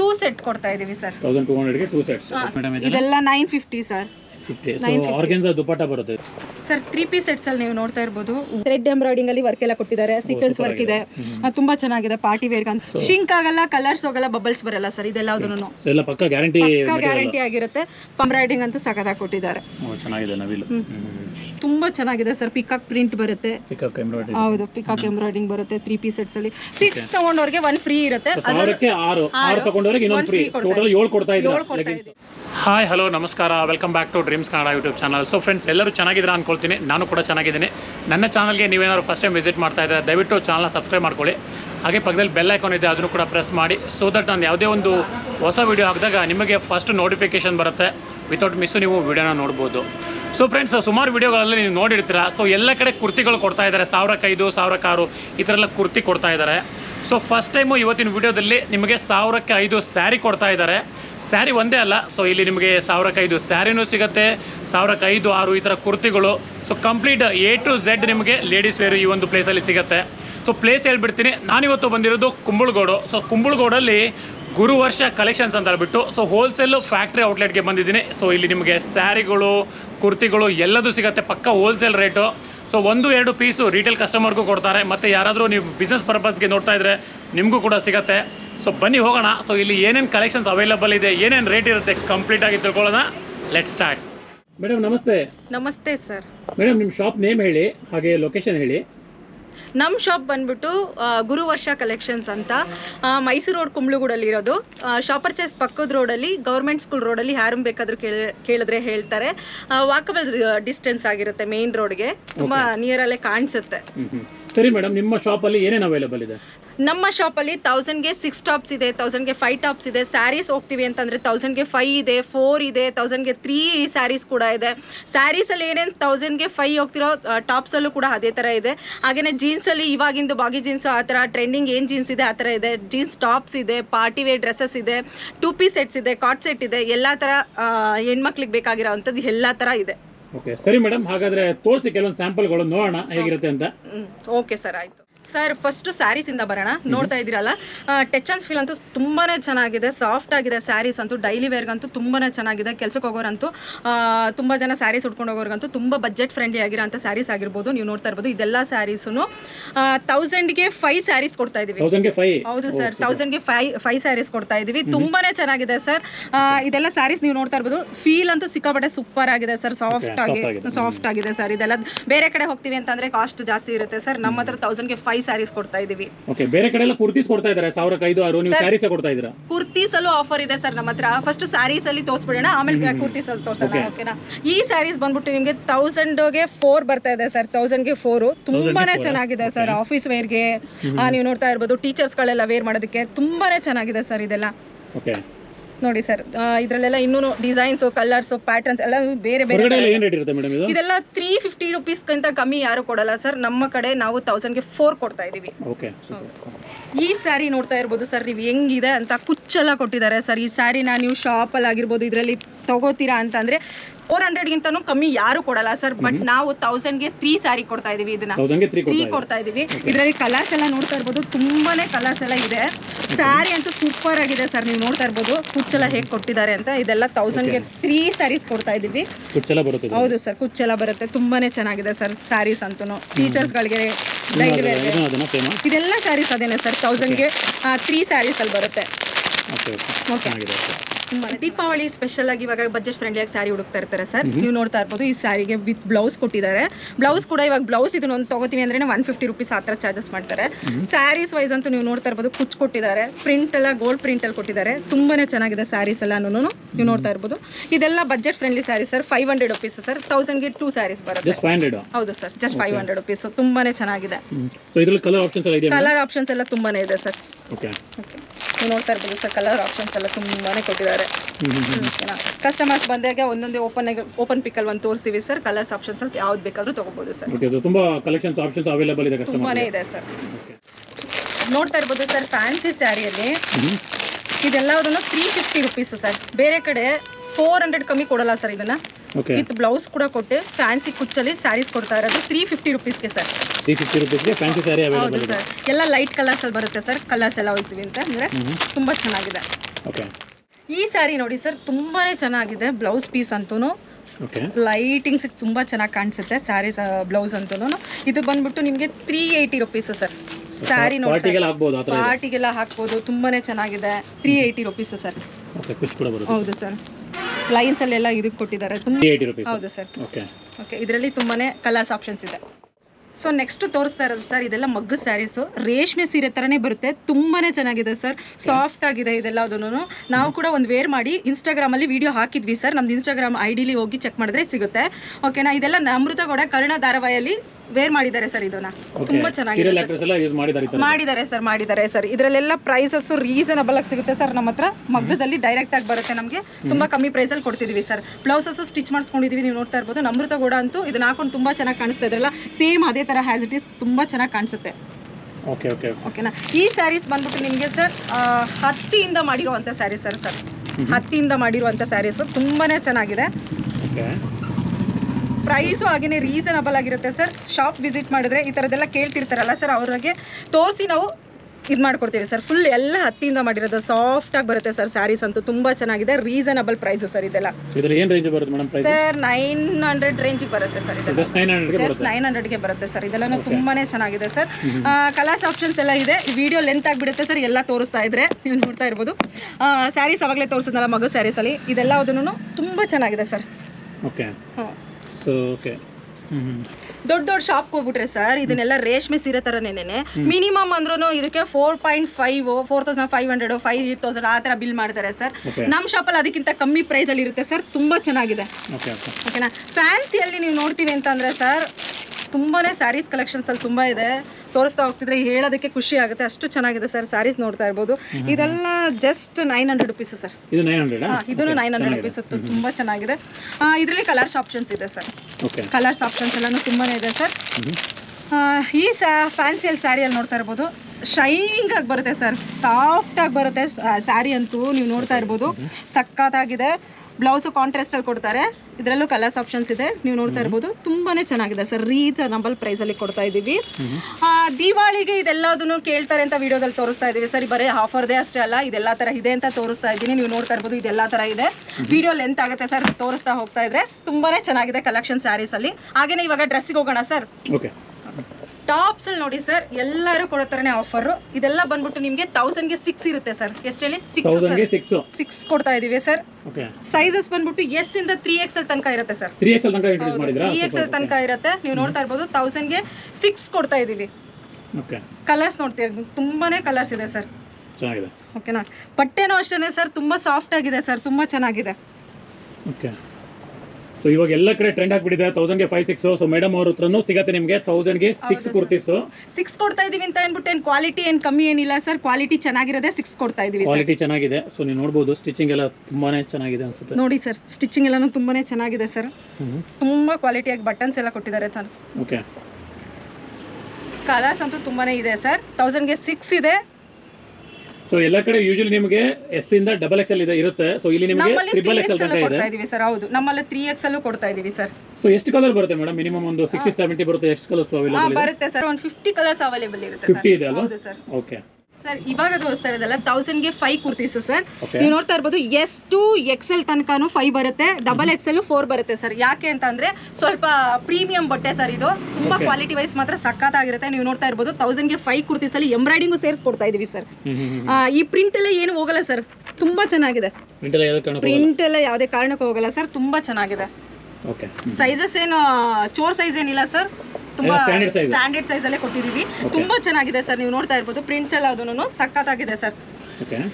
S1: ಟೂ ಸೆಟ್ ಕೊಡ್ತಾ ಇದೀವಿ ಸರ್
S2: ತೌಸಂಡ್ ಟೂ ಹಂಡ್ರೆಡ್ಗೆ ಟೂ ಸೆಟ್ಸ್ ಇದೆಲ್ಲ?
S1: Nine fifty sir
S2: fifty so organza dupatta ಬರುತ್ತೆ.
S1: ಸರ್ ತ್ರೀ ಪೀಸ್ ಸೆಟ್ಸ್ ಅಲ್ಲಿ ನೀವು ನೋಡ್ತಾ ಇರ್ಬೋದು. ಥ್ರೆಡ್ ಎಂಬ್ರಾಯ್ಡಿಂಗ್ ಅಲ್ಲಿ ವರ್ಕ್ ಎಲ್ಲ ಕೊಟ್ಟಿದ್ದಾರೆ. ಸೀಕ್ವೆನ್ಸ್ ವರ್ಕ್ ಇದೆ. ಅದು ತುಂಬಾ ಚೆನ್ನಾಗಿದೆ ಪಾರ್ಟಿ ವೇರ್ ಅಂತ ಶಿಂಕ್ ಆಗಲ್ಲ ಕಲರ್ಸ್ ಹೋಗಲ್ಲ ಬಬಲ್ಸ್ ಬರಲ್ಲ ಸರ್ ಇದೆಲ್ಲದನ್ನು
S2: ಸೊ ಎಲ್ಲ ಪಕ್ಕ ಗ್ಯಾರಂಟಿ
S1: ಗ್ಯಾರಂಟಿ ಆಗಿರುತ್ತೆ. ಎಂಬ್ರಾಯ್ಡಿಂಗ್ ಅಂತೂ ಸಖತ್ತಾಗಿ ಕೊಟ್ಟಿದ್ದಾರೆ
S2: ಚೆನ್ನಾಗಿದೆ ನವಿಲು.
S1: ತುಂಬಾ ಚೆನ್ನಾಗಿದೆ ಸರ್ ಪಿಕಾಕ್ ಪ್ರಿಂಟ್ ಬರುತ್ತೆ.
S2: ಪಿಕಪ್ ಎಂಬ್ರಾಯ್ಡ್ರಿ
S1: ಹೌದು ಪಿಕಾಕ್ ಎಂಬ್ರಾಯ್ಡಿಂಗ್ ಬರುತ್ತೆ ತ್ರೀ ಪೀಸ್ ಸೆಟ್ಸ್ ಅಲ್ಲಿ. ಸಿಕ್ಸ್ ತಗೊಂಡವ್ರಿಗೆ ಒನ್ ಫ್ರೀ ಇರುತ್ತೆ.
S2: ಸಾವಿರಕ್ಕೆ ಆರು. ಆರು ತಗೊಂಡವ್ರಿಗೆ ಇನ್ನೊಂದು ಫ್ರೀ ಟೋಟಲ್ ಏಳು ಕೊಡ್ತಾ ಹಾಯ್ ಹಲೋ ನಮಸ್ಕಾರ. Welcome back to dreams Kannada YouTube channel. So friends ಎಲ್ಲರೂ ಚೆನ್ನಾಗಿದ್ದೀರಾ ಅನ್ಕೊಳ್ತೀನಿ. ನಾನು ಕೂಡ ಚೆನ್ನಾಗಿದ್ದೀನಿ. ನನ್ನ ಚಾನಲ್ಗೆ ನೀವೇನಾದ್ರು ಫಸ್ಟ್ ಟೈಮ್ ವಿಸಿಟ್ ಮಾಡ್ತಾ ಇದ್ದಾರೆ ದಯವಿಟ್ಟು ಚಾನಲ್ನ ಸಬ್ಸ್ಕ್ರೈಬ್ ಮಾಡ್ಕೊಳ್ಳಿ. ಹಾಗೆ ಪಕ್ಕದಲ್ಲಿ ಬೆಲ್ ಐಕಾನ್ ಇದೆ, ಅದನ್ನು ಕೂಡ ಪ್ರೆಸ್ ಮಾಡಿ. ಸೊ ದಟ್ ನಾನು ಯಾವುದೇ ಒಂದು ಹೊಸ ವೀಡಿಯೋ ಹಾಕಿದಾಗ ನಿಮಗೆ ಫಸ್ಟ್ ನೋಟಿಫಿಕೇಷನ್ ಬರುತ್ತೆ. ವಿತೌಟ್ ಮಿಸ್ಸು ನೀವು ವೀಡಿಯೋನ ನೋಡ್ಬೋದು. ಸೊ ಫ್ರೆಂಡ್ಸ್ ಸುಮಾರು ವಿಡಿಯೋಗಳಲ್ಲಿ ನೀವು ನೋಡಿರ್ತೀರಾ. ಸೊ ಎಲ್ಲ ಕಡೆ ಕುರ್ತಿಗಳು ಕೊಡ್ತಾ ಇದ್ದಾರೆ. ಸಾವಿರಕ್ಕೈದು, ಸಾವಿರಕ್ಕಾರು, ಈ ಥರ ಎಲ್ಲ ಕುರ್ತಿ ಕೊಡ್ತಾ ಇದ್ದಾರೆ. ಸೊ ಫಸ್ಟ್ ಟೈಮು ಇವತ್ತಿನ ವಿಡಿಯೋದಲ್ಲಿ ನಿಮಗೆ ಸಾವಿರಕ್ಕೆ ಐದು ಸ್ಯಾರಿ ಕೊಡ್ತಾ ಇದ್ದಾರೆ. ಸ್ಯಾರಿ ಒಂದೇ ಅಲ್ಲ. ಸೊ ಇಲ್ಲಿ ನಿಮಗೆ ಸಾವಿರಕ್ಕೆ ಐದು ಸ್ಯಾರಿನೂ ಸಿಗುತ್ತೆ. ಸಾವಿರಕ್ಕೆ ಐದು ಆರು ಈ ಥರ ಕುರ್ತಿಗಳು. So complete A to Z ನಿಮಗೆ ಲೇಡೀಸ್ ವೇರು ಈ ಒಂದು ಪ್ಲೇಸಲ್ಲಿ ಸಿಗುತ್ತೆ. ಸೊ ಪ್ಲೇಸ್ ಹೇಳ್ಬಿಡ್ತೀನಿ. ನಾನಿವತ್ತು ಬಂದಿರೋದು ಕುಂಬಳಗೋಡು. ಸೊ ಕುಂಬಳಗೋಡಲ್ಲಿ ಗುರು ವರ್ಷ ಕಲೆಕ್ಷನ್ಸ್ ಅಂತ ಹೇಳ್ಬಿಟ್ಟು ಸೊ ಹೋಲ್ಸೇಲು ಫ್ಯಾಕ್ಟ್ರಿ ಔಟ್ಲೆಟ್ಗೆ ಬಂದಿದ್ದೀನಿ. ಸೊ ಇಲ್ಲಿ ನಿಮಗೆ ಸ್ಯಾರಿಗಳು, ಕುರ್ತಿಗಳು ಎಲ್ಲದೂ ಸಿಗುತ್ತೆ. ಪಕ್ಕ ಹೋಲ್ಸೇಲ್ ರೇಟು ಸೊ ಒಂದು, ಎರಡು ಪೀಸು ರಿಟೇಲ್ ಕಸ್ಟಮರ್ಗೂ ಕೊಡ್ತಾರೆ. ಮತ್ತು ಯಾರಾದರೂ ನೀವು ಬಿಸ್ನೆಸ್ ಪರ್ಪಸ್ಗೆ ನೋಡ್ತಾ ಇದ್ರೆ ನಿಮಗೂ ಕೂಡ ಸಿಗುತ್ತೆ. ಸೊ ಬನ್ನಿ ಹೋಗೋಣ. ಸೊ ಇಲ್ಲಿ ಏನೇನು ಕಲೆಕ್ಷನ್ಸ್ ಅವೈಲಬಲ್ ಇದೆ ಏನೇನು ರೇಟ್ ಇರುತ್ತೆ ಕಂಪ್ಲೀಟ್ ಆಗಿ ತಿಳ್ಕೊಳ್ಳೋಣ. ಲೆಟ್ ಸ್ಟಾರ್ಟ್ ಮೇಡಮ್ ನಮಸ್ತೆ.
S1: ನಮಸ್ತೆ ಸರ್
S2: ಮೇಡಮ್ ನಿಮ್ಮ ಶಾಪ್ ನೇಮ್ ಹೇಳಿ ಹಾಗೆ ಲೊಕೇಶನ್ ಹೇಳಿ.
S1: ನಮ್ಮ ಶಾಪ್ ಬಂದ್ಬಿಟ್ಟು ಆ, ಗುರು ವರ್ಷ ಕಲೆಕ್ಷನ್ಸ್ ಅಂತ. ಆ, ಮೈಸೂರು ರೋಡ್ ಕುಂಬ್ಳುಗೂಡಲ್ಲಿ ಇರೋದು. ಶಾಪರ್ ಚೇಸ್ ಪಕ್ಕದ ರೋಡಲ್ಲಿ ಗೌರ್ಮೆಂಟ್ ಸ್ಕೂಲ್ ರೋಡಲ್ಲಿ ಯಾರು ಬೇಕಾದರೂ ಕೇಳಿ ಕೇಳಿದ್ರೆ ಹೇಳ್ತಾರೆ. ವಾಕಬಲ್ ಡಿಸ್ಟೆನ್ಸ್ ಆಗಿರುತ್ತೆ ಮೇನ್ ರೋಡ್ಗೆ ತುಂಬ ನಿಯರಲ್ಲೇ ಕಾಣಿಸುತ್ತೆ.
S2: ಹ್ಮ್ ಹ್ಮ್. ಸರಿ ಮೇಡಮ್ ನಿಮ್ಮ ಶಾಪಲ್ಲಿ ಏನೇನು ಅವೈಲಬಲ್ ಇದೆ?
S1: ನಮ್ಮ ಶಾಪಲ್ಲಿ ತೌಸಂಡ್ಗೆ ಸಿಕ್ಸ್ ಟಾಪ್ಸ್ ಇದೆ ತೌಸಂಡ್ಗೆ ಫೈವ್ ಟಾಪ್ಸ್ ಇದೆ ಸ್ಯಾರೀಸ್ ಹೋಗ್ತೀವಿ ಅಂತಂದರೆ ತೌಸಂಡ್ಗೆ ಫೈವ್ ಇದೆ ಫೋರ್ ಇದೆ ತೌಸಂಡ್ಗೆ ತ್ರೀ ಸ್ಯಾರೀಸ್ ಕೂಡ ಇದೆ. ಸ್ಯಾರೀಸಲ್ಲಿ ಏನೇನು ತೌಸಂಡ್ಗೆ ಫೈವ್ ಹೋಗ್ತಿರೋ ಟಾಪ್ಸಲ್ಲೂ ಕೂಡ ಅದೇ ಥರ ಇದೆ. ಹಾಗೆಯೇ ಜೀನ್ಸಲ್ಲಿ ಇವಾಗಿಂದು ಬಾಗಿ ಜೀನ್ಸ್ ಆ ಥರ ಟ್ರೆಂಡಿಂಗ್ ಏನು ಜೀನ್ಸ್ ಇದೆ ಆ ಥರ ಇದೆ. ಜೀನ್ಸ್ ಟಾಪ್ಸ್ ಇದೆ ಪಾರ್ಟಿ ವೇರ್ ಡ್ರೆಸ್ಸಸ್ ಇದೆ ಟೂ ಪೀಸ್ ಸೆಟ್ಸ್ ಇದೆ ಕಾಟ್ ಸೆಟ್ ಇದೆ ಎಲ್ಲ ಥರ ಹೆಣ್ಮಕ್ಳಿಗೆ ಬೇಕಾಗಿರೋ ಅಂಥದ್ದು ಎಲ್ಲ ಥರ ಇದೆ.
S2: ಓಕೆ ಸರಿ ಮೇಡಮ್ ಹಾಗಾದ್ರೆ ತೋರಿಸಿ ಕೆಲವೊಂದು ಸ್ಯಾಂಪಲ್ಗಳು ನೋಡೋಣ ಹೇಗಿರುತ್ತೆ ಅಂತ.
S1: ಓಕೆ ಸರ್ ಆಯಿತು. ಸರ್ ಫಸ್ಟು ಸ್ಯಾರೀಸಿಂದ ಬರೋಣ. ನೋಡ್ತಾ ಇದ್ದೀರಲ್ಲ? ಟಚ್ ಅಂಡ್ ಫೀಲ್ ಅಂತೂ ತುಂಬಾ ಚೆನ್ನಾಗಿದೆ. ಸಾಫ್ಟ್ ಆಗಿದೆ ಸ್ಯಾರೀಸ್ ಅಂತೂ ಡೈಲಿ ವೇರ್ಗಂತೂ ತುಂಬಾ ಚೆನ್ನಾಗಿದೆ. ಕೆಲಸಕ್ಕೆ ಹೋಗೋರಂತೂ ತುಂಬಾ ಜನ ಸ್ಯಾರೀಸ್ ಉಟ್ಕೊಂಡು ಹೋಗೋರ್ಗಂತೂ ತುಂಬ ಬಜೆಟ್ ಫ್ರೆಂಡ್ಲಿ ಆಗಿರೋಂಥ ಸ್ಯಾರೀಸ್ ಆಗಿರ್ಬೋದು. ನೀವು ನೋಡ್ತಾ ಇರ್ಬೋದು ಇದೆಲ್ಲ ಸ್ಯಾರೀಸು ತೌಸಂಡ್ಗೆ ಫೈವ್ ಸ್ಯಾರೀಸ್ ಕೊಡ್ತಾ ಇದ್ದೀವಿ ಹೌದು ಸರ್ ತೌಸಂಡ್ಗೆ ಫೈವ್ ಫೈವ್ ಸ್ಯಾರೀಸ್ ಕೊಡ್ತಾ ಇದೀವಿ. ತುಂಬಾನೇ ಚೆನ್ನಾಗಿದೆ ಸರ್. ಇದೆಲ್ಲ ಸ್ಯಾರೀಸ್ ನೀವು ನೋಡ್ತಾ ಇರ್ಬೋದು. ಫೀಲ್ ಅಂತೂ ಸಿಕ್ಕಾಪಟ್ಟೆ ಸೂಪರ್ ಆಗಿದೆ ಸರ್. ಸಾಫ್ಟ್ ಆಗಿ. ಸಾಫ್ಟ್ ಆಗಿದೆ ಸರ್. ಇದೆಲ್ಲ ಬೇರೆ ಕಡೆ ಹೋಗ್ತೀವಿ ಅಂತಂದ್ರೆ ಕಾಸ್ಟ್ ಜಾಸ್ತಿ ಇರುತ್ತೆ ಸರ್. ನಮ್ಮ ಹತ್ರ ತೌಸಂಡ್ಗೆ ಫೈವ್ ಸ್ಯಾರೀಸ್ ಕೊಡ್ತಾ ಇದೀವಿ.
S2: ಓಕೆ ಬೇರೆ ಕಡೆ ಎಲ್ಲ ಕುರ್ತೀಸ್ ಕೊಡ್ತಾ ಇದ್ದಾರೆ ಸಾವಿರಕ್ಕೆ ಐದು ಆರು ನೀವು ಸ್ಯಾರೀಸ್ ಕೊಡ್ತಾ ಇದ್ದೀರಾ?
S1: ಕುರ್ತೀಸ್ ಅಲ್ಲೂ ಆಫರ್ ಇದೆ ಸರ್ ನಮ್ಮ ಹತ್ರ. ಫಸ್ಟ್ ಸ್ಯಾರೀಸ್ ಅಲ್ಲಿ ತೋರಿಸ್ಬಿಡೋಣ ಆಮೇಲೆ ಕುರ್ತೀಸ್ ಅಲ್ಲಿ ತೋರ್ಸೋಣ ಓಕೆನಾ ಈ ಸ್ಯಾರೀಸ್ ಬಂದ್ಬಿಟ್ಟು ನಿಮಗೆ ತೌಸಂಡ್ಗೆ ಫೋರ್ ಬರ್ತಾ ಇದೆ ಸರ್ ತೌಸಂಡ್ಗೆ ಫೋರು ತುಂಬಾನೇ ಚೆನ್ನಾಗಿದೆ ಸರ್ ಆಫೀಸ್ ವೇರ್ಗೆ ನೀವು ನೋಡ್ತಾ ಇರ್ಬೋದು ಟೀಚರ್ಸ್ಗಳೆಲ್ಲ ವೇರ್ ಮಾಡೋದಕ್ಕೆ ತುಂಬಾನೇ ಚೆನ್ನಾಗಿದೆ ಸರ್ ಇದೆಲ್ಲ.
S2: ಓಕೆ
S1: ನೋಡಿ ಸರ್ ಇದರಲ್ಲೆಲ್ಲ ಇನ್ನೂ ಡಿಸೈನ್ಸ್ ಕಲರ್ಸ್ ಪ್ಯಾಟರ್ನ್ಸ್ ಎಲ್ಲ ಬೇರೆ ಬೇರೆ ಇದೆಲ್ಲ ತ್ರೀ ಫಿಫ್ಟಿ ರುಪೀಸ್ಗಿಂತ ಕಮ್ಮಿ ಯಾರು ಕೊಡಲ್ಲ ಸರ್ ನಮ್ಮ ಕಡೆ ನಾವು ತೌಸಂಡ್ಗೆ ಫೋರ್ ಕೊಡ್ತಾ ಇದೀವಿ. ಈ ಸ್ಯಾರಿ ನೋಡ್ತಾ ಇರ್ಬೋದು ಸರ್ ನೀವು ಹೆಂಗಿದೆ ಅಂತ ಕುಚ್ಚೆಲ್ಲ ಕೊಟ್ಟಿದ್ದಾರೆ ಸರ್. ಈ ಸ್ಯಾರಿನ ನೀವು ಶಾಪಲ್ಲಿ ಆಗಿರ್ಬೋದು ಇದರಲ್ಲಿ ತಗೋತೀರಾ ಅಂತಂದರೆ ಫೋರ್ ಹಂಡ್ರೆಡ್ಗಿಂತನೂ ಕಮ್ಮಿ ಯಾರು ಕೊಡಲ್ಲ ಸರ್ ಬಟ್ ನಾವು ತೌಸಂಡ್ಗೆ ತ್ರೀ ಸಾರಿ ಕೊಡ್ತಾ ಇದೀವಿ ಇದನ್ನ.
S2: ತ್ರೀ ಕೊಡ್ತಾ
S1: ಇದೀವಿ. ಇದರಲ್ಲಿ ಕಲರ್ಸ್ ಎಲ್ಲ ನೋಡ್ತಾ ಇರ್ಬೋದು ತುಂಬಾನೇ ಕಲರ್ಸ್ ಎಲ್ಲ ಇದೆ. ಸ್ಯಾರಿ ಅಂತೂ ಸೂಪರ್ ಆಗಿದೆ ಸರ್ ನೀವು ನೋಡ್ತಾ ಇರ್ಬೋದು. ಕುಚ್ಚೆಲ್ಲ ಹೇಗೆ ಕೊಟ್ಟಿದ್ದಾರೆ ಅಂತ ಇದೆಲ್ಲ ತೌಸಂಡ್ಗೆ ತ್ರೀ ಸ್ಯಾರೀಸ್ ಕೊಡ್ತಾ ಇದೀವಿ. ಹೌದು ಸರ್ ಕುಚ್ಚೆಲ್ಲ ಬರುತ್ತೆ. ತುಂಬಾನೇ ಚೆನ್ನಾಗಿದೆ ಸರ್ ಸ್ಯಾರೀಸ್ ಅಂತೂ. ಟೀಚರ್ಸ್ಗಳಿಗೆ ಇದೆಲ್ಲ ಸ್ಯಾರೀಸ್ ಅದೇನೆ ಸರ್ ತೌಸಂಡ್ಗೆ ತ್ರೀ ಸ್ಯಾರೀಸ್ ಅಲ್ಲಿ ಬರುತ್ತೆ.
S2: ಓಕೆ
S1: ದೀಪಾವಳಿ ಸ್ಪೆಷಲ್ ಆಗಿ ಇವಾಗ ಬಜೆಟ್ ಫ್ರೆಂಡ್ಲಿ ಆಗಿ ಸ್ಯಾರಿ ಹುಡುಕ್ತಾ ಇರ್ತಾರೆ ಸರ್ ನೀವು ನೋಡ್ತಾ ಇರ್ಬೋದು ಈ ಸ್ಯಾರಿಗೆ ವಿತ್ ಬ್ಲೌಸ್ ಕೊಟ್ಟಿದ್ದಾರೆ. ಬ್ಲೌಸ್ ಕೂಡ ಇವಾಗ ಬ್ಲೌಸ್ ಇದನ್ನ ಒಂದು ತಗೋತೀವಿ ಅಂದ್ರೆ ಒನ್ ಫಿಫ್ಟಿ ರುಪೀಸ್ ಆ ಥರ ಚಾರ್ಜಸ್ ಮಾಡ್ತಾರೆ. ಸ್ಯಾರೀಸ್ ವೈಸ್ ಅಂತೂ ನೀವು ನೋಡ್ತಾ ಇರ್ಬೋದು ಕುಚ್ ಕೊಟ್ಟಿದ್ದಾರೆ. ಪ್ರಿಂಟ್ ಎಲ್ಲ ಗೋಲ್ಡ್ ಪ್ರಿಂಟ್ ಅಲ್ಲಿ ಕೊಟ್ಟಿದ್ದಾರೆ. ತುಂಬಾನೇ ಚೆನ್ನಾಗಿದೆ ಸ್ಯಾರೀಸ್ ಎಲ್ಲಾನು ನೀವು ನೋಡ್ತಾ ಇರ್ಬೋದು. ಇದೆಲ್ಲ budget friendly sari sir five hundred rupees sir ತೌಸಂಡ್ಗೆ two saris ಬರುತ್ತೆ. ಹೌದು sir just five hundred rupees ತುಂಬಾನೇ ಚೆನ್ನಾಗಿದೆ.
S2: ಎಲ್ಲ
S1: ಕಲರ್ ಆಪ್ಷನ್ಸ್ ಎಲ್ಲ ತುಂಬಾನೇ ಇದೆ ಸರ್
S2: ಓಕೆ
S1: ಓಕೆ ನೀವು ನೋಡ್ತಾ ಇರ್ಬೋದು ಸರ್ ಕಲರ್ ಆಪ್ಷನ್ಸ್ ಎಲ್ಲ ತುಂಬಾನೇ ಕೊಟ್ಟಿದ್ದಾರೆ. ಕಸ್ಟಮರ್ಸ್ ಬಂದಾಗ ಒಂದೊಂದೇ ಓಪನ್ ಓಪನ್ ಪಿಕಲ್ ಒಂದು ತೋರಿಸ್ತೀವಿ ಸರ್ ಕಲರ್ಸ್ ಆಪ್ಷನ್ಸ್ ಅಲ್ಲಿ ಯಾವ್ದು ಬೇಕಾದ್ರೂ ತಗೋಬಹುದು ಸರ್.
S2: ಓಕೆ ತುಂಬ ಕಲೆಕ್ಷನ್ಸ್ ಆಪ್ಷನ್ಸ್ ಅವೈಲೇಬಲ್ ಇದೆ
S1: ತುಂಬಾನೇ ಇದೆ ಸರ್. ನೋಡ್ತಾ ಇರ್ಬೋದು ಸರ್ ಫ್ಯಾನ್ಸಿ ಸ್ಯಾರಿಯಲ್ಲಿ
S2: ಇದೆಲ್ಲ
S1: ಇದೆಲ್ಲದನ್ನು ತ್ರೀ ಫಿಫ್ಟಿ ರುಪೀಸ್ ಸರ್. ಬೇರೆ ಕಡೆ ಫೋರ್ ಹಂಡ್ರೆಡ್ ಕಮ್ಮಿ ಕೊಡಲ್ಲ ಸರ್ ಇದನ್ನ. ವಿತ್ ಬ್ಲೌಸ್ ಕೂಡ ಕೊಟ್ಟೆ ಫ್ಯಾನ್ಸಿ ಕುಚ್ಚಲ್ಲಿ ಸ್ಯಾರೀಸ್ ಕೊಡ್ತಾ ಇರೋದು ತ್ರೀ ಫಿಫ್ಟಿ ರುಪೀಸ್ಗೆ ಸರ್.
S2: ತ್ರೀ ಫಿಫ್ಟಿ ರುಪೀಸ್ಗೆ ಫ್ಯಾನ್ಸಿ ಸ್ಯಾರಿ
S1: ಹೌದು ಸರ್. ಎಲ್ಲ ಲೈಟ್ ಕಲರ್ಸ್ ಅಲ್ಲಿ ಬರುತ್ತೆ ಸರ್. ಕಲರ್ಸ್ ಎಲ್ಲ ಹೋಗ್ತೀವಿ ಅಂತ ಅಂದ್ರೆ ತುಂಬಾ ಚೆನ್ನಾಗಿದೆ.
S2: ಓಕೆ
S1: ಈ ಸ್ಯಾರಿ ನೋಡಿ ಸರ್ ತುಂಬಾನೇ ಚೆನ್ನಾಗಿದೆ ಬ್ಲೌಸ್ ಪೀಸ್ ಅಂತೂ ಲೈಟಿಂಗ್ಸ್ ತುಂಬ ಚೆನ್ನಾಗಿ ಕಾಣಿಸುತ್ತೆ ಸ್ಯಾರೀಸ್ ಬ್ಲೌಸ್ ಅಂತೂ ಇದು ಬಂದ್ಬಿಟ್ಟು ನಿಮಗೆ three eighty rupees sir. Sari ನೋಡಿ
S2: ಪಾರ್ಟಿಗೆಲ್ಲ
S1: ಹಾಕ್ಬೋದು ತುಂಬಾನೇ ಚೆನ್ನಾಗಿದೆ. Three eighty rupees sir. ಹೌದು ಸರ್. ಲೈನ್ಸಲ್ಲೆಲ್ಲ ಇದಕ್ಕೆ ಕೊಟ್ಟಿದ್ದಾರೆ. ತುಂಬ ಹೌದು ಸರ್.
S2: ಓಕೆ
S1: ಓಕೆ ಇದರಲ್ಲಿ ತುಂಬಾನೇ ಕಲರ್ಸ್ ಆಪ್ಷನ್ಸ್ ಇದೆ. ಸೊ ನೆಕ್ಸ್ಟ್ ತೋರಿಸ್ತಾ ಇರೋದು ಸರ್ ಇದೆಲ್ಲ ಮಗ್ಗು ಸ್ಯಾರೀಸು ರೇಷ್ಮೆ ಸೀರೆ ಥರನೇ ಬರುತ್ತೆ. ತುಂಬಾನೇ ಚೆನ್ನಾಗಿದೆ ಸರ್. ಸಾಫ್ಟ್ ಆಗಿದೆ ಇದೆಲ್ಲ ಅದನ್ನು. ನಾವು ಕೂಡ ಒಂದು ವೇರ್ ಮಾಡಿ ಇನ್ಸ್ಟಾಗ್ರಾಮಲ್ಲಿ ವಿಡಿಯೋ ಹಾಕಿದ್ವಿ ಸರ್. ನಮ್ದು ಇನ್ಸ್ಟಾಗ್ರಾಮ್ ಐ ಡಿಲಿ ಹೋಗಿ ಚೆಕ್ ಮಾಡಿದ್ರೆ ಸಿಗುತ್ತೆ. ಓಕೆನಾ ಇದೆಲ್ಲ ಅಮೃತಗೌಡ ಕರುಣ ಧಾರಾವಾಹಿಯಲ್ಲಿ ವೇರ್ ಮಾಡಿದ್ದಾರೆ ಸರ್ ಇದನ್ನ. ತುಂಬಾ ಚೆನ್ನಾಗಿದೆ
S2: ಸೀರಿಯಲ್ ಆಕ್ಟ್ರೆಸ್ ಎಲ್ಲ ಯೂಸ್ ಮಾಡಿದ್ದಾರೆ ಈ ಥರ
S1: ಮಾಡಿದ್ದಾರೆ ಸರ್ ಮಾಡಿದ್ದಾರೆ ಸರ್ ಇದರಲ್ಲೆಲ್ಲ ಪ್ರೈಸಸ್ ರೀಸನಬಲ್ ಆಗಿ ಸಿಗುತ್ತೆ ಸರ್ ನಮ್ಮ ಹತ್ರ. ಮಗ್ಗದಲ್ಲಿ ಡೈರೆಕ್ಟ್ ಆಗಿ ಬರುತ್ತೆ ನಮಗೆ. ತುಂಬಾ ಕಮ್ಮಿ ಪ್ರೈಸ್ ಅಲ್ಲಿ ಕೊಡ್ತಿದೀವಿ ಸರ್ ಬ್ಲೌಸಸ್ ಸ್ಟಿಚ್ ಮಾಡಿಸ್ಕೊಂಡಿದೀವಿ ನೀವು ನೋಡ್ತಾ ಇರ್ಬೋದು. ನಮೃತ ಕೂಡ ಅಂತೂ ಇದನ್ನ ಹಾಕೊಂಡು ತುಂಬಾ ಚೆನ್ನಾಗಿ ಕಾಣಿಸ್ತಾ ಇದ್ರಲ್ಲ. ಸೇಮ್ ಅದೇ ತರ ಹ್ಯಾಸ್ ಇಟ್ ಇಸ್ ತುಂಬಾ ಚೆನ್ನಾಗಿ ಕಾಣಿಸುತ್ತೆ.
S2: ಓಕೆ ಓಕೆ ಓಕೆ
S1: ಓಕೆನಾ ಈ ಸ್ಯಾರೀಸ್ ಬಂದ್ಬಿಟ್ಟು ನಿಮಗೆ ಸರ್ ಹತ್ತಿಯಿಂದ ಮಾಡಿರುವಂಥ ಸ್ಯಾರೀಸ್ ಸರ್ ಸರ್ ಹತ್ತಿಯಿಂದ ಮಾಡಿರುವಂಥ ಸ್ಯಾರೀಸು ತುಂಬಾನೇ ಚೆನ್ನಾಗಿದೆ.
S2: ಓಕೆ
S1: ಪ್ರೈಸು ಹಾಗೆಯೇ ರೀಸನಬಲ್ ಆಗಿರುತ್ತೆ ಸರ್. ಶಾಪ್ ವಿಸಿಟ್ ಮಾಡಿದ್ರೆ ಈ ಥರದ್ದೆಲ್ಲ ಕೇಳ್ತಿರ್ತಾರಲ್ಲ ಸರ್ ಅವ್ರಿಗೆ ತೋರಿಸಿ ನಾವು ಇದು ಮಾಡ್ಕೊಡ್ತೀವಿ ಸರ್. ಫುಲ್ ಎಲ್ಲ ಹತ್ತಿಯಿಂದ ಮಾಡಿರೋದು. ಸಾಫ್ಟ್ ಆಗಿ ಬರುತ್ತೆ ಸರ್ ಸ್ಯಾರೀಸ್ ಅಂತೂ ತುಂಬ ಚೆನ್ನಾಗಿದೆ. ರೀಸನಬಲ್ ಪ್ರೈಸು ಸರ್ ಇದೆಲ್ಲ.
S2: ಸೊ ಇದರಲ್ಲಿ ಏನು ರೇಂಜ್ ಬರುತ್ತೆ madam price
S1: sir nine hundred ರೇಂಜಿಗೆ ಬರುತ್ತೆ ಸರ್
S2: ಜಸ್ಟ್ ನೈನ್ ಹಂಡ್ರೆಡ್ಗೆ ಬರುತ್ತೆ?
S1: ಸರ್. ಇದೆಲ್ಲ ತುಂಬಾನೇ ಚೆನ್ನಾಗಿದೆ ಸರ್. ಕಲರ್ಸ್ ಆಪ್ಷನ್ಸ್ ಎಲ್ಲ ಇದೆ. ವಿಡಿಯೋ ಲೆಂತ್ ಆಗಿಬಿಡುತ್ತೆ ಸರ್. ಎಲ್ಲ ತೋರಿಸ್ತಾ ಇದ್ರೆ. ನೀವು ನೋಡ್ತಾ ಇರ್ಬೋದು. ಸ್ಯಾರೀಸ್ ಅವಾಗಲೇ ತೋರಿಸಿದ್ನಲ್ಲ ಮಗು ಸ್ಯಾರೀಸಲ್ಲಿ. ಇದೆಲ್ಲ ಅದನ್ನು ತುಂಬ ಚೆನ್ನಾಗಿದೆ ಸರ್.
S2: ಓಕೆ
S1: ಹ್ಞೂ
S2: ಸೊ ಓಕೆ
S1: ದೊಡ್ಡ ದೊಡ್ಡ ಶಾಪ್ಗೆ ಹೋಗ್ಬಿಟ್ರೆ ಸರ್ ಇದನ್ನೆಲ್ಲ ರೇಷ್ಮೆ ಸೀರೆ ಥರನೇನೆ ಮಿನಿಮಮ್ ಅಂದ್ರೂ ಇದಕ್ಕೆ four point five four thousand five hundred five thousand ಆ ಥರ ಬಿಲ್ ಮಾಡ್ತಾರೆ ಸರ್. ನಮ್ಮ ಶಾಪಲ್ಲಿ ಅದಕ್ಕಿಂತ ಕಮ್ಮಿ ಪ್ರೈಸಲ್ಲಿ ಇರುತ್ತೆ ಸರ್ ತುಂಬ ಚೆನ್ನಾಗಿದೆ.
S2: ಓಕೆ ಓಕೆ
S1: ಓಕೆನಾ? ಫ್ಯಾನ್ಸಿಯಲ್ಲಿ ನೀವು ನೋಡ್ತೀವಿ ಅಂತಂದರೆ ಸರ್ ತುಂಬಾ ಸ್ಯಾರೀಸ್ ಕಲೆಕ್ಷನ್ಸಲ್ಲಿ ತುಂಬ ಇದೆ. ತೋರಿಸ್ತಾ ಹೋಗ್ತಿದ್ರೆ ಹೇಳೋದಕ್ಕೆ ಖುಷಿ ಆಗುತ್ತೆ. ಅಷ್ಟು ಚೆನ್ನಾಗಿದೆ ಸರ್ ಸ್ಯಾರೀಸ್ ನೋಡ್ತಾ ಇರ್ಬೋದು. ಇದೆಲ್ಲ just nine hundred rupees sir.
S2: ಇದು ನೈನ್ ಹಂಡ್ರೆಡ್
S1: ಇದನ್ನು ನೈನ್ ಹಂಡ್ರೆಡ್ ರುಪೀಸ್ ತುಂಬ ಚೆನ್ನಾಗಿದೆ. ಇದರಲ್ಲಿ ಕಲರ್ಸ್ ಆಪ್ಷನ್ಸ್ ಇದೆ ಸರ್.
S2: ಓಕೆ
S1: ಕಲರ್ಸ್ ಆಪ್ಷನ್ಸ್ ಎಲ್ಲನೂ ತುಂಬಾ ಇದೆ ಸರ್. ಈ ಸ್ಯಾ ಫ್ಯಾನ್ಸಿಯಲ್ಲಿ ಸ್ಯಾರಿಯಲ್ಲಿ ನೋಡ್ತಾ ಇರ್ಬೋದು. ಶೈನಿಂಗ್ ಆಗಿ ಬರುತ್ತೆ ಸರ್. ಸಾಫ್ಟ್ ಆಗಿ ಬರುತ್ತೆ ಸ್ಯಾರಿ ಅಂತೂ ನೀವು ನೋಡ್ತಾ ಇರ್ಬೋದು. ಸಖತ್ತಾಗಿದೆ. ಬ್ಲೌಸು ಕಾಂಟ್ರಾಸ್ಟಲ್ಲಿ ಕೊಡ್ತಾರೆ. ಇದರಲ್ಲೂ ಕಲರ್ಸ್ ಆಪ್ಷನ್ಸ್ ಇದೆ. ನೀವು ನೋಡ್ತಾ ಇರ್ಬೋದು. ತುಂಬಾನೇ ಚೆನ್ನಾಗಿದೆ ಸರ್. ರೀಸನಬಲ್ ಪ್ರೈಸಲ್ಲಿ ಕೊಡ್ತಾ ಇದ್ದೀವಿ. ದಿವಾಳಿಗೆ ಇದೆಲ್ಲದನ್ನು ಕೇಳ್ತಾರೆ ಅಂತ ವಿಡಿಯೋದಲ್ಲಿ ತೋರಿಸ್ತಾ ಇದ್ದೀವಿ ಸರಿ. ಬರೀ ಆಫರ್ದೇ ಅಷ್ಟೇ ಅಲ್ಲ ಇದೆಲ್ಲ ಥರ ಇದೆ ಅಂತ ತೋರಿಸ್ತಾ ಇದ್ದೀನಿ. ನೀವು ನೋಡ್ತಾ ಇರ್ಬೋದು ಇದೆಲ್ಲ ಥರ ಇದೆ. ವಿಡಿಯೋ ಲೆಂತ್ ಆಗುತ್ತೆ ಸರ್. ತೋರಿಸ್ತಾ ಹೋಗ್ತಾ ಇದ್ರೆ ತುಂಬಾನೇ ಚೆನ್ನಾಗಿದೆ ಕಲೆಕ್ಷನ್ ಸ್ಯಾರೀಸಲ್ಲಿ ಹಾಗೇನೆ ಇವಾಗ ಡ್ರೆಸ್ಸಿಗೆ ಹೋಗೋಣ ಸರ್.
S2: ಓಕೆ
S1: ಟಾಪ್ಸ್ ಅಲ್ಲಿ ನೋಡಿ ಸರ್ ಎಲ್ಲರೂ ಕೊಡೋ ಥರನೇ ಆಫರ್ ಇದೆಲ್ಲ ಬಂದ್ಬಿಟ್ಟು ನಿಮಗೆ ತೌಸಂಡ್ಗೆ ಸಿಕ್ಸ್ ಇರುತ್ತೆ ಸರ್. ಎಷ್ಟು ಹೇಳಿ? ಸಿಕ್ಸ್
S2: ಸಿಕ್ಸು
S1: ಕೊಡ್ತಾ ಇದೀವಿ ಸರ್. ಸೈಜಸ್ ಬಂದ್ಬಿಟ್ಟು ಎಸ್ ಇಂದ ತ್ರೀ ಎಕ್ಸ್ ಎಲ್ ತನಕ ಇರುತ್ತೆ ಸರ್.
S2: ತ್ರೀ ಎಕ್ಸ್ ಎಲ್ ತನಕ
S1: ಇರುತ್ತೆ. ನೀವು ನೋಡ್ತಾ ಇರ್ಬೋದು ತೌಸಂಡ್ಗೆ ಸಿಕ್ಸ್ ಕೊಡ್ತಾ ಇದೀವಿ. ಕಲರ್ಸ್ ನೋಡ್ತೀವಿ ತುಂಬಾನೇ ಕಲರ್ಸ್ ಇದೆ ಸರ್.
S2: ಚೆನ್ನಾಗಿದೆ.
S1: ಓಕೆನಾ ಬಟ್ಟೆನೂ ಅಷ್ಟೇ ಸರ್ ತುಂಬಾ ಸಾಫ್ಟ್ ಆಗಿದೆ ಸರ್ ತುಂಬಾ ಚೆನ್ನಾಗಿದೆ.
S2: ಓಕೆ ಸೊ ಇವಾಗ ಎಲ್ಲ ಕಡೆ ಟ್ರೆಂಡ್ ಆಗಿಬಿಟ್ಟಿದೆ. ತೌಸಂಡ್ಗೆ ಫೈವ್ ಸಿಕ್ಸ್ ಸೊ ಮೇಡಮ್ ಅವ್ರ ಹತ್ರನೂ ಸಿಗತ್ತೆ ನಿಮಗೆ ತೌಸಂಡ್ಗೆ ಸಿಕ್ಸ್ ಕುರ್ತೀಸ್
S1: ಸಿಕ್ಸ್ ಕೊಡ್ತಾ ಇದೀವಿ ಅಂತ ಏನ್ಬಿಟ್ಟು ಏನು ಕ್ವಾಲಿಟಿ ಏನು ಕಮ್ಮಿ ಏನಿಲ್ಲ ಸರ್. ಕ್ವಾಲಿಟಿ ಚೆನ್ನಾಗಿರೋದೇ ಸಿಕ್ಸ್ ಕೊಡ್ತಾ ಇದೀವಿ
S2: ಕ್ವಾಲಿಟಿ ಚೆನ್ನಾಗಿದೆ. ಸೊ ನೀವು ನೋಡ್ಬೋದು ಸ್ಟಿಚಿಂಗ್ ಎಲ್ಲ ತುಂಬಾನೇ ಚೆನ್ನಾಗಿದೆ ಅನ್ಸುತ್ತೆ.
S1: ನೋಡಿ ಸರ್ ಸ್ಟಿಚಿಂಗ್ ಎಲ್ಲಾನು ತುಂಬಾನೇ ಚೆನ್ನಾಗಿದೆ ಸರ್. ತುಂಬಾ ಕ್ವಾಲಿಟಿಯಾಗಿ ಬಟನ್ಸ್ ಎಲ್ಲ ಕೊಟ್ಟಿದ್ದಾರೆ ಸರ್.
S2: ಓಕೆ
S1: ಕಲರ್ಸ್ ಅಂತೂ ತುಂಬಾನೇ ಇದೆ ಸರ್. ತೌಸಂಡ್ಗೆ ಸಿಕ್ಸ್ ಇದೆ.
S2: ಸೊ ಎಲ್ಲ ಕಡೆ ಯೂಶಲಿ ನಿಮಗೆ ಎಸ್ ಇಂದ ಡಬಲ್ ಎಕ್ಸ್ ಎಲ್ ಇದೆ ಇರುತ್ತೆ. ಸೊ ಇಲ್ಲಿ ನಿಮಗೆ ಟ್ರಿಪಲ್ ಎಕ್ಸ್ ಎಲ್ ಅಂತ ಇದೆ.
S1: ಕೊಡ್ತಾ ಇದೀವಿ ಸರ್ ಹೌದು. ನಮ್ಮಲ್ಲಿ ತ್ರೀ ಎಕ್ಸ್ ಅಲ್ಲೂ ಕೊಡ್ತಾ ಇದೀವಿ ಸರ್.
S2: ಸೊ ಎಷ್ಟು ಕಲರ್ ಬರುತ್ತೆ ಮೇಡಮ್? ಮಿನಿಮಮ್ ಒಂದು ಸಿಕ್ಸ್ಟಿ ಸೆವೆಂಟಿ ಬರುತ್ತೆ ಎಷ್ಟು ಕಲರ್ಸ್
S1: ಹಾ
S2: ಅವೈಲೇಬಲ್ ಇದೆ?
S1: ಬರುತ್ತೆ ಸರ್. ಒಂದು ಫಿಫ್ಟಿ ಕಲರ್ಸ್ ಅವೈಲೇಬಲ್ ಇರುತ್ತೆ
S2: ಫಿಫ್ಟಿ ಇದೆ ಅಲ್ವಾ?
S1: ಹೌದು ಸರ್.
S2: ಓಕೆ
S1: ಸರ್ ಇವಾಗ ತೋರಿಸ್ತಾ ಇರೋದಲ್ಲ ತೌಸಂಡ್ಗೆ ಫೈವ್ ಕುರ್ತೀಸು ಸರ್. ನೀವು ನೋಡ್ತಾ ಇರ್ಬೋದು ಎಸ್ ಟು ಎಕ್ಸ್ ಎಲ್ ತನಕನೂ ಫೈವ್ ಬರುತ್ತೆ ಡಬಲ್ ಎಕ್ಸ್ ಎಲ್ ಫೋರ್ ಬರುತ್ತೆ ಸರ್. ಯಾಕೆ ಅಂತ ಅಂದ್ರೆ ಸ್ವಲ್ಪ ಪ್ರೀಮಿಯಂ ಬಟ್ಟೆ ಸರ್ ಇದು. ತುಂಬಾ ಕ್ವಾಲಿಟಿ ವೈಸ್ ಮಾತ್ರ ಸಖತ್ತಾಗಿರುತ್ತೆ. ನೀವು ನೋಡ್ತಾ ಇರ್ಬೋದು ತೌಸಂಡ್ಗೆ ಫೈವ್ ಕುರ್ತೀಸ್ ಅಲ್ಲಿ ಎಂಬ್ರಾಯ್ಡಿಂಗು ಸೇರಿಸ್ಕೊಡ್ತಾ ಇದೀವಿ ಸರ್. ಈ ಪ್ರಿಂಟ್ ಎಲ್ಲ ಏನು ಹೋಗಲ್ಲ ಸರ್. ತುಂಬಾ ಚೆನ್ನಾಗಿದೆ. ಪ್ರಿಂಟ್ ಎಲ್ಲ ಯಾವುದೇ ಕಾರಣಕ್ಕೂ ಹೋಗಲ್ಲ ಸರ್. ತುಂಬಾ ಚೆನ್ನಾಗಿದೆ. ಸೈಜಸ್ ಏನು ಚೋರ್ ಸೈಜ್ ಏನಿಲ್ಲ ಸರ್. ತುಂಬಾ ಸ್ಟ್ಯಾಂಡರ್ಡ್ ಸೈಜ್ ಅಲ್ಲೇ ಕೊಟ್ಟಿದೀವಿ ತುಂಬಾ ಚೆನ್ನಾಗಿದೆ ಸರ್ ನೀವು ನೋಡ್ತಾ ಇರ್ಬೋದು. ಪ್ರಿಂಟ್ಸ್ ಎಲ್ಲ ಅದನ್ನು ಸಖತ್ತಾಗಿದೆ ಸರ್.